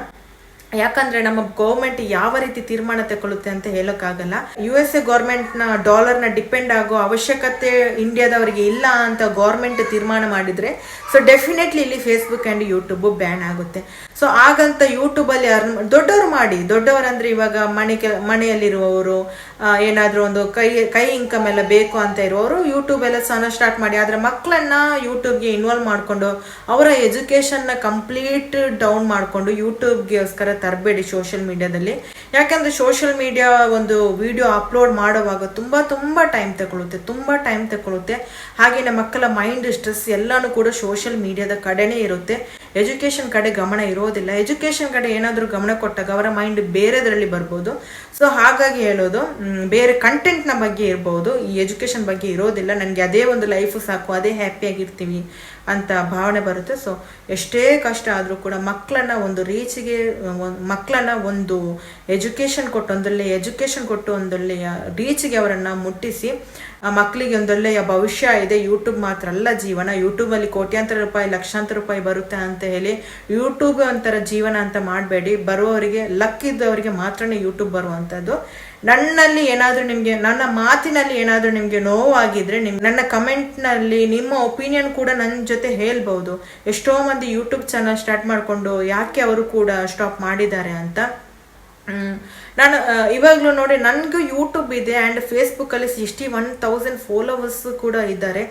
ಯಾಕಂದ್ರೆ ನಮ್ಮ ಗೌರ್ಮೆಂಟ್ ಯಾವ ರೀತಿ ತೀರ್ಮಾನ ತಗೊಳ್ಳುತ್ತೆ ಅಂತ ಹೇಳೋಕ್ಕಾಗಲ್ಲ. ಯು ಎಸ್ ಎ ಗೌರ್ಮೆಂಟ್ನ ಡಾಲರ್ನ ಡಿಪೆಂಡ್ ಆಗೋ ಅವಶ್ಯಕತೆ ಇಂಡಿಯಾದವರಿಗೆ ಇಲ್ಲ ಅಂತ ಗೌರ್ಮೆಂಟ್ ತೀರ್ಮಾನ ಮಾಡಿದ್ರೆ ಸೊ ಡೆಫಿನೆಟ್ಲಿ ಇಲ್ಲಿ ಫೇಸ್ಬುಕ್ ಆ್ಯಂಡ್ ಯೂಟ್ಯೂಬು ಬ್ಯಾನ್ ಆಗುತ್ತೆ. ಸೊ ಹಾಗಂತ ಯೂಟ್ಯೂಬಲ್ಲಿ ಯಾರು ದೊಡ್ಡವರು ಮಾಡಿ, ದೊಡ್ಡವರಂದ್ರೆ ಇವಾಗ ಮನೆ ಕೆ, ಮನೆಯಲ್ಲಿರುವವರು ಏನಾದರೂ ಒಂದು ಕೈ ಕೈ ಇನ್ಕಮ್ ಎಲ್ಲ ಬೇಕು ಅಂತ ಇರುವವರು ಯೂಟ್ಯೂಬ್ ಎಲ್ಲ ಸಹ ಸ್ಟಾರ್ಟ್ ಮಾಡಿ, ಆದರೆ ಮಕ್ಕಳನ್ನ ಯೂಟ್ಯೂಬ್ಗೆ ಇನ್ವಾಲ್ವ್ ಮಾಡಿಕೊಂಡು ಅವರ ಎಜುಕೇಷನ್ನ ಕಂಪ್ಲೀಟ್ ಡೌನ್ ಮಾಡಿಕೊಂಡು ಯೂಟ್ಯೂಬ್ಗೋಸ್ಕರ ತರಬೇಡಿ ಸೋಷಿಯಲ್ ಮೀಡಿಯಾದಲ್ಲಿ ಯಾಕೆಂದರೆ ಸೋಷಿಯಲ್ ಮೀಡಿಯಾ ಒಂದು ವಿಡಿಯೋ ಅಪ್ಲೋಡ್ ಮಾಡುವಾಗ ತುಂಬ ತುಂಬ ಟೈಮ್ ತಗೊಳ್ಳುತ್ತೆ ತುಂಬ ಟೈಮ್ ತಗೊಳುತ್ತೆ. ಹಾಗೆಯೇ ಮಕ್ಕಳ ಮೈಂಡ್ ಸ್ಟ್ರೆಸ್ ಎಲ್ಲನೂ ಕೂಡ ಸೋಷಿಯಲ್ ಮೀಡಿಯಾದ ಕಡೆನೇ ಇರುತ್ತೆ. ಎಜುಕೇಷನ್ ಕಡೆ ಗಮನ ಇರೋದಿಲ್ಲ ಎಜುಕೇಷನ್ ಕಡೆ ಏನಾದರೂ ಗಮನ ಕೊಟ್ಟಾಗ ಅವರ ಮೈಂಡ್ ಬೇರೆದರಲ್ಲಿ ಬರ್ಬೋದು. ಸೊ ಹಾಗಾಗಿ ಹೇಳೋದು ಬೇರೆ ಕಂಟೆಂಟ್ನ ಬಗ್ಗೆ ಇರ್ಬೋದು. ಈ ಎಜುಕೇಷನ್ ಬಗ್ಗೆ ಇರೋದಿಲ್ಲ. ನನಗೆ ಅದೇ ಒಂದು ಲೈಫು ಸಾಕು, ಅದೇ ಹ್ಯಾಪಿಯಾಗಿರ್ತೀವಿ ಅಂತ ಭಾವನೆ ಬರುತ್ತೆ. ಸೊ ಎಷ್ಟೇ ಕಷ್ಟ ಆದರೂ ಕೂಡ ಮಕ್ಕಳನ್ನ ಒಂದು ರೀಚಿಗೆ ಮಕ್ಕಳನ್ನ ಒಂದು ಎಜುಕೇಷನ್ ಕೊಟ್ಟು, ಒಂದೊಳ್ಳೆ ಎಜುಕೇಷನ್ ಕೊಟ್ಟು, ಒಂದೊಳ್ಳೆಯ ರೀಚಿಗೆ ಅವರನ್ನು ಮುಟ್ಟಿಸಿ ಆ ಮಕ್ಕಳಿಗೆ ಒಂದೊಳ್ಳೆಯ ಭವಿಷ್ಯ ಇದೆ. ಯೂಟ್ಯೂಬ್ ಮಾತ್ರ ಅಲ್ಲ ಜೀವನ. ಯೂಟ್ಯೂಬಲ್ಲಿ ಕೋಟ್ಯಾಂತರ ರೂಪಾಯಿ, ಲಕ್ಷಾಂತರ ರೂಪಾಯಿ ಬರುತ್ತೆ ಅಂತ ಹೇಳಿ ಯೂಟ್ಯೂಬ್ ಒಂಥರ ಜೀವನ ಅಂತ ಮಾಡಬೇಡಿ. ಬರುವವರಿಗೆ ಲಕ್ ಇದ್ದವರಿಗೆ ಮಾತ್ರನೇ ಯೂಟ್ಯೂಬ್ ಬರುವಂಥದ್ದು. ನನ್ನಲ್ಲಿ ಏನಾದರೂ ನಿಮಗೆ, ನನ್ನ ಮಾತಿನಲ್ಲಿ ಏನಾದರೂ ನಿಮಗೆ ನೋವಾಗಿದ್ರೆ ನಿಮ್, ನನ್ನ ಕಮೆಂಟ್ನಲ್ಲಿ ನಿಮ್ಮ ಒಪಿನಿಯನ್ ಕೂಡ ನನ್ನ ಜೊತೆ ಹೇಳ್ಬೋದು ಎಷ್ಟೋ ಮಂದಿ ಯೂಟ್ಯೂಬ್ ಚಾನಲ್ ಸ್ಟಾರ್ಟ್ ಮಾಡಿಕೊಂಡು ಯಾಕೆ ಅವರು ಕೂಡ ಸ್ಟಾಪ್ ಮಾಡಿದ್ದಾರೆ ಅಂತ. ನಾನು ಇವಾಗಲೂ ನೋಡಿ, ನನಗೂ ಯೂಟ್ಯೂಬ್ ಇದೆ ಆ್ಯಂಡ್ ಫೇಸ್ಬುಕ್ಕಲ್ಲಿ ಸಿಕ್ಸ್ಟಿ ಒನ್ ತೌಸಂಡ್ ಫಾಲೋವರ್ಸ್ ಕೂಡ ಇದ್ದಾರೆ.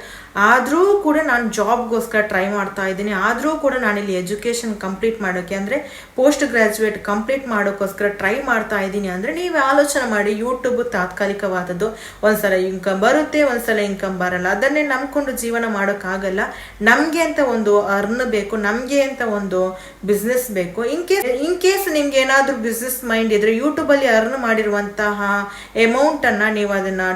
ಆದರೂ ಕೂಡ ನಾನು ಜಾಬ್ಗೋಸ್ಕರ ಟ್ರೈ ಮಾಡ್ತಾ ಇದ್ದೀನಿ. ಆದರೂ ಕೂಡ ನಾನಿಲ್ಲಿ ಎಜುಕೇಷನ್ ಕಂಪ್ಲೀಟ್ ಮಾಡೋಕ್ಕೆ ಅಂದರೆ ಪೋಸ್ಟ್ ಗ್ರ್ಯಾಜುಯೇಟ್ ಕಂಪ್ಲೀಟ್ ಮಾಡೋಕ್ಕೋಸ್ಕರ ಟ್ರೈ ಮಾಡ್ತಾ ಇದ್ದೀನಿ ಅಂದರೆ, ನೀವು ಆಲೋಚನೆ ಮಾಡಿ ಯೂಟ್ಯೂಬ್ ತಾತ್ಕಾಲಿಕವಾದದ್ದು. ಒಂದ್ಸಲ ಇನ್ಕಮ್ ಬರುತ್ತೆ, ಒಂದ್ಸಲ ಇನ್ಕಮ್ ಬರಲ್ಲ. ಅದನ್ನೇ ನಂಬ್ಕೊಂಡು ಜೀವನ ಮಾಡೋಕ್ಕಾಗಲ್ಲ. ನಮಗೆ ಅಂತ ಒಂದು ಅರ್ನ್ ಬೇಕು, ನಮಗೆ ಅಂತ ಒಂದು ಬಿಸ್ನೆಸ್ ಬೇಕು. ಇನ್ ಕೇಸ್ ಇನ್ ಕೇಸ್ ನಿಮ್ಗೆ ಏನಾದರೂ ಬಿಸ್ನೆಸ್ ಮೈಂಡ್ ಇದ್ರೆ ಯೂಟ್ಯೂಬಲ್ಲಿ ಅರ್ನ್ ಮಾಡಿರುವಂತಹ ಅಮೌಂಟನ್ನು ನೀವು ಅದನ್ನು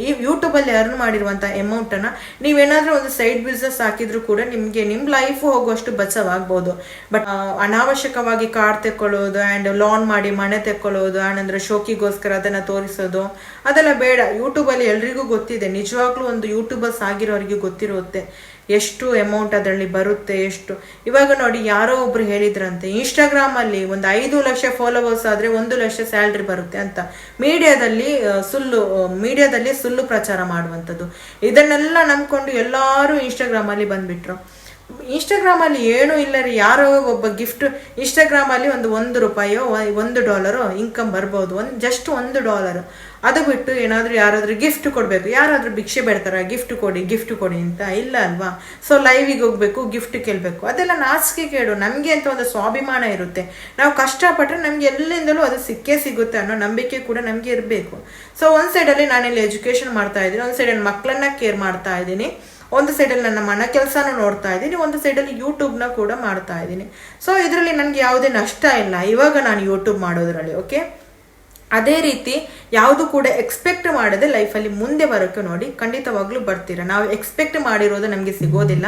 ಈ ಯೂಟ್ಯೂಬಲ್ಲಿ ಅರ್ನ್ ಮಾಡಿರುವಂಥ ಅಮೌಂಟನ್ನು ನೀವೇನಾದರೂ ಒಂದು ಸೈಡ್ ಬಿಸ್ನೆಸ್ ಹಾಕಿದ್ರು ಕೂಡ ನಿಮಗೆ ನಿಮ್ಮ ಲೈಫ್ ಹೋಗುವಷ್ಟು ಬಚಾವಾಗ್ಬೋದು ಬಟ್ ಅನಾವಶ್ಯಕವಾಗಿ ಕಾರ್ ತೆಕ್ಕೊಳ್ಳೋದು ಆ್ಯಂಡ್ ಲೋನ್ ಮಾಡಿ ಮನೆ ತೆಕ್ಕೊಳ್ಳೋದು ಆ್ಯಂಡ್ ಶೋಕಿಗೋಸ್ಕರ ಅದನ್ನು ತೋರಿಸೋದು, ಅದೆಲ್ಲ ಬೇಡ. ಯೂಟ್ಯೂಬಲ್ಲಿ ಎಲ್ರಿಗೂ ಗೊತ್ತಿದೆ. ನಿಜವಾಗ್ಲೂ ಒಂದು ಯೂಟ್ಯೂಬರ್ಸ್ ಆಗಿರೋರಿಗೆ ಗೊತ್ತಿರುತ್ತೆ. ಎಷ್ಟು ಅಮೌಂಟ್ ಅದರಲ್ಲಿ ಬರುತ್ತೆ, ಎಷ್ಟು. ಇವಾಗ ನೋಡಿ, ಯಾರೋ ಒಬ್ರು ಹೇಳಿದ್ರಂತೆ ಇನ್ಸ್ಟಾಗ್ರಾಮಲ್ಲಿ ಒಂದು ಐದು ಲಕ್ಷ ಫಾಲೋವರ್ಸ್ ಆದರೆ ಒಂದು ಲಕ್ಷ ಸ್ಯಾಲ್ರಿ ಬರುತ್ತೆ ಅಂತ. ಮೀಡಿಯಾದಲ್ಲಿ ಸುಳ್ಳು ಮೀಡಿಯಾದಲ್ಲಿ ಸುಳ್ಳು ಪ್ರಚಾರ ಮಾಡುವಂಥದ್ದು. ಇದನ್ನೆಲ್ಲ ನಂಬ್ಕೊಂಡು ಎಲ್ಲರೂ ಇನ್ಸ್ಟಾಗ್ರಾಮಲ್ಲಿ ಬಂದ್ಬಿಟ್ರು. ಇನ್ಸ್ಟಾಗ್ರಾಮಲ್ಲಿ ಏನೂ ಇಲ್ಲ ರೀ. ಯಾರೋ ಒಬ್ಬ ಗಿಫ್ಟ್ ಇನ್ಸ್ಟಾಗ್ರಾಮಲ್ಲಿ ಒಂದು ಒಂದು ರೂಪಾಯೋ ಒಂದು ಡಾಲರೋ ಇನ್ಕಮ್ ಬರ್ಬೋದು. ಒಂದು ಜಸ್ಟ್ ಒಂದು ಡಾಲರ್ ಅದು ಬಿಟ್ಟು ಏನಾದರೂ ಯಾರಾದರೂ ಗಿಫ್ಟ್ ಕೊಡಬೇಕು. ಯಾರಾದರೂ ಭಿಕ್ಷೆ ಬೇಡ್ತಾರ? ಗಿಫ್ಟ್ ಕೊಡಿ ಗಿಫ್ಟ್ ಕೊಡಿ ಅಂತ ಇಲ್ಲ ಅಲ್ವಾ? ಸೊ ಲೈವಿಗೆ ಹೋಗ್ಬೇಕು ಗಿಫ್ಟ್ ಕೇಳಬೇಕು. ಅದೆಲ್ಲ ನಾಚಿಕೆ ಕೇಳು ನಮಗೆ ಅಂತ ಒಂದು ಸ್ವಾಭಿಮಾನ ಇರುತ್ತೆ. ನಾವು ಕಷ್ಟಪಟ್ಟರೆ ನಮಗೆ ಎಲ್ಲಿಂದಲೂ ಅದು ಸಿಕ್ಕೇ ಸಿಗುತ್ತೆ ಅನ್ನೋ ನಂಬಿಕೆ ಕೂಡ ನಮಗೆ ಇರಬೇಕು. ಸೊ ಒಂದು ಸೈಡಲ್ಲಿ ನಾನಿಲ್ಲಿ ಎಜುಕೇಷನ್ ಮಾಡ್ತಾ ಇದ್ದೀನಿ. ಒಂದು ಸೈಡಲ್ಲಿ ಮಕ್ಕಳನ್ನ ಕೇರ್ ಮಾಡ್ತಾ ಇದ್ದೀನಿ. ಒಂದು ಸೈಡಲ್ಲಿ ನನ್ನ ಮನೆ ಕೆಲಸನೂ ನೋಡ್ತಾ ಇದ್ದೀನಿ, ಒಂದು ಸೈಡಲ್ಲಿ ಯೂಟ್ಯೂಬ್ನ ಕೂಡ ಮಾಡ್ತಾ ಇದ್ದೀನಿ. ಸೊ ಇದರಲ್ಲಿ ನನಗೆ ಯಾವುದೇ ನಷ್ಟ ಇಲ್ಲ. ಇವಾಗ ನಾನು ಯೂಟ್ಯೂಬ್ ಮಾಡೋದ್ರಲ್ಲಿ ಓಕೆ ಅದೇ ರೀತಿ ಯಾವುದು ಕೂಡ ಎಕ್ಸ್ಪೆಕ್ಟ್ ಮಾಡದೆ ಲೈಫಲ್ಲಿ ಮುಂದೆ ಬರೋಕ್ಕೆ ನೋಡಿ, ಖಂಡಿತವಾಗ್ಲೂ ಬರ್ತೀರಾ. ನಾವು ಎಕ್ಸ್ಪೆಕ್ಟ್ ಮಾಡಿರೋದು ನಮಗೆ ಸಿಗೋದಿಲ್ಲ.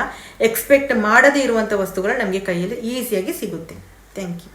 ಎಕ್ಸ್ಪೆಕ್ಟ್ ಮಾಡದೇ ಇರುವಂಥ ವಸ್ತುಗಳು ನಮಗೆ ಕೈಯಲ್ಲಿ ಈಸಿಯಾಗಿ ಸಿಗುತ್ತೆ. Thank you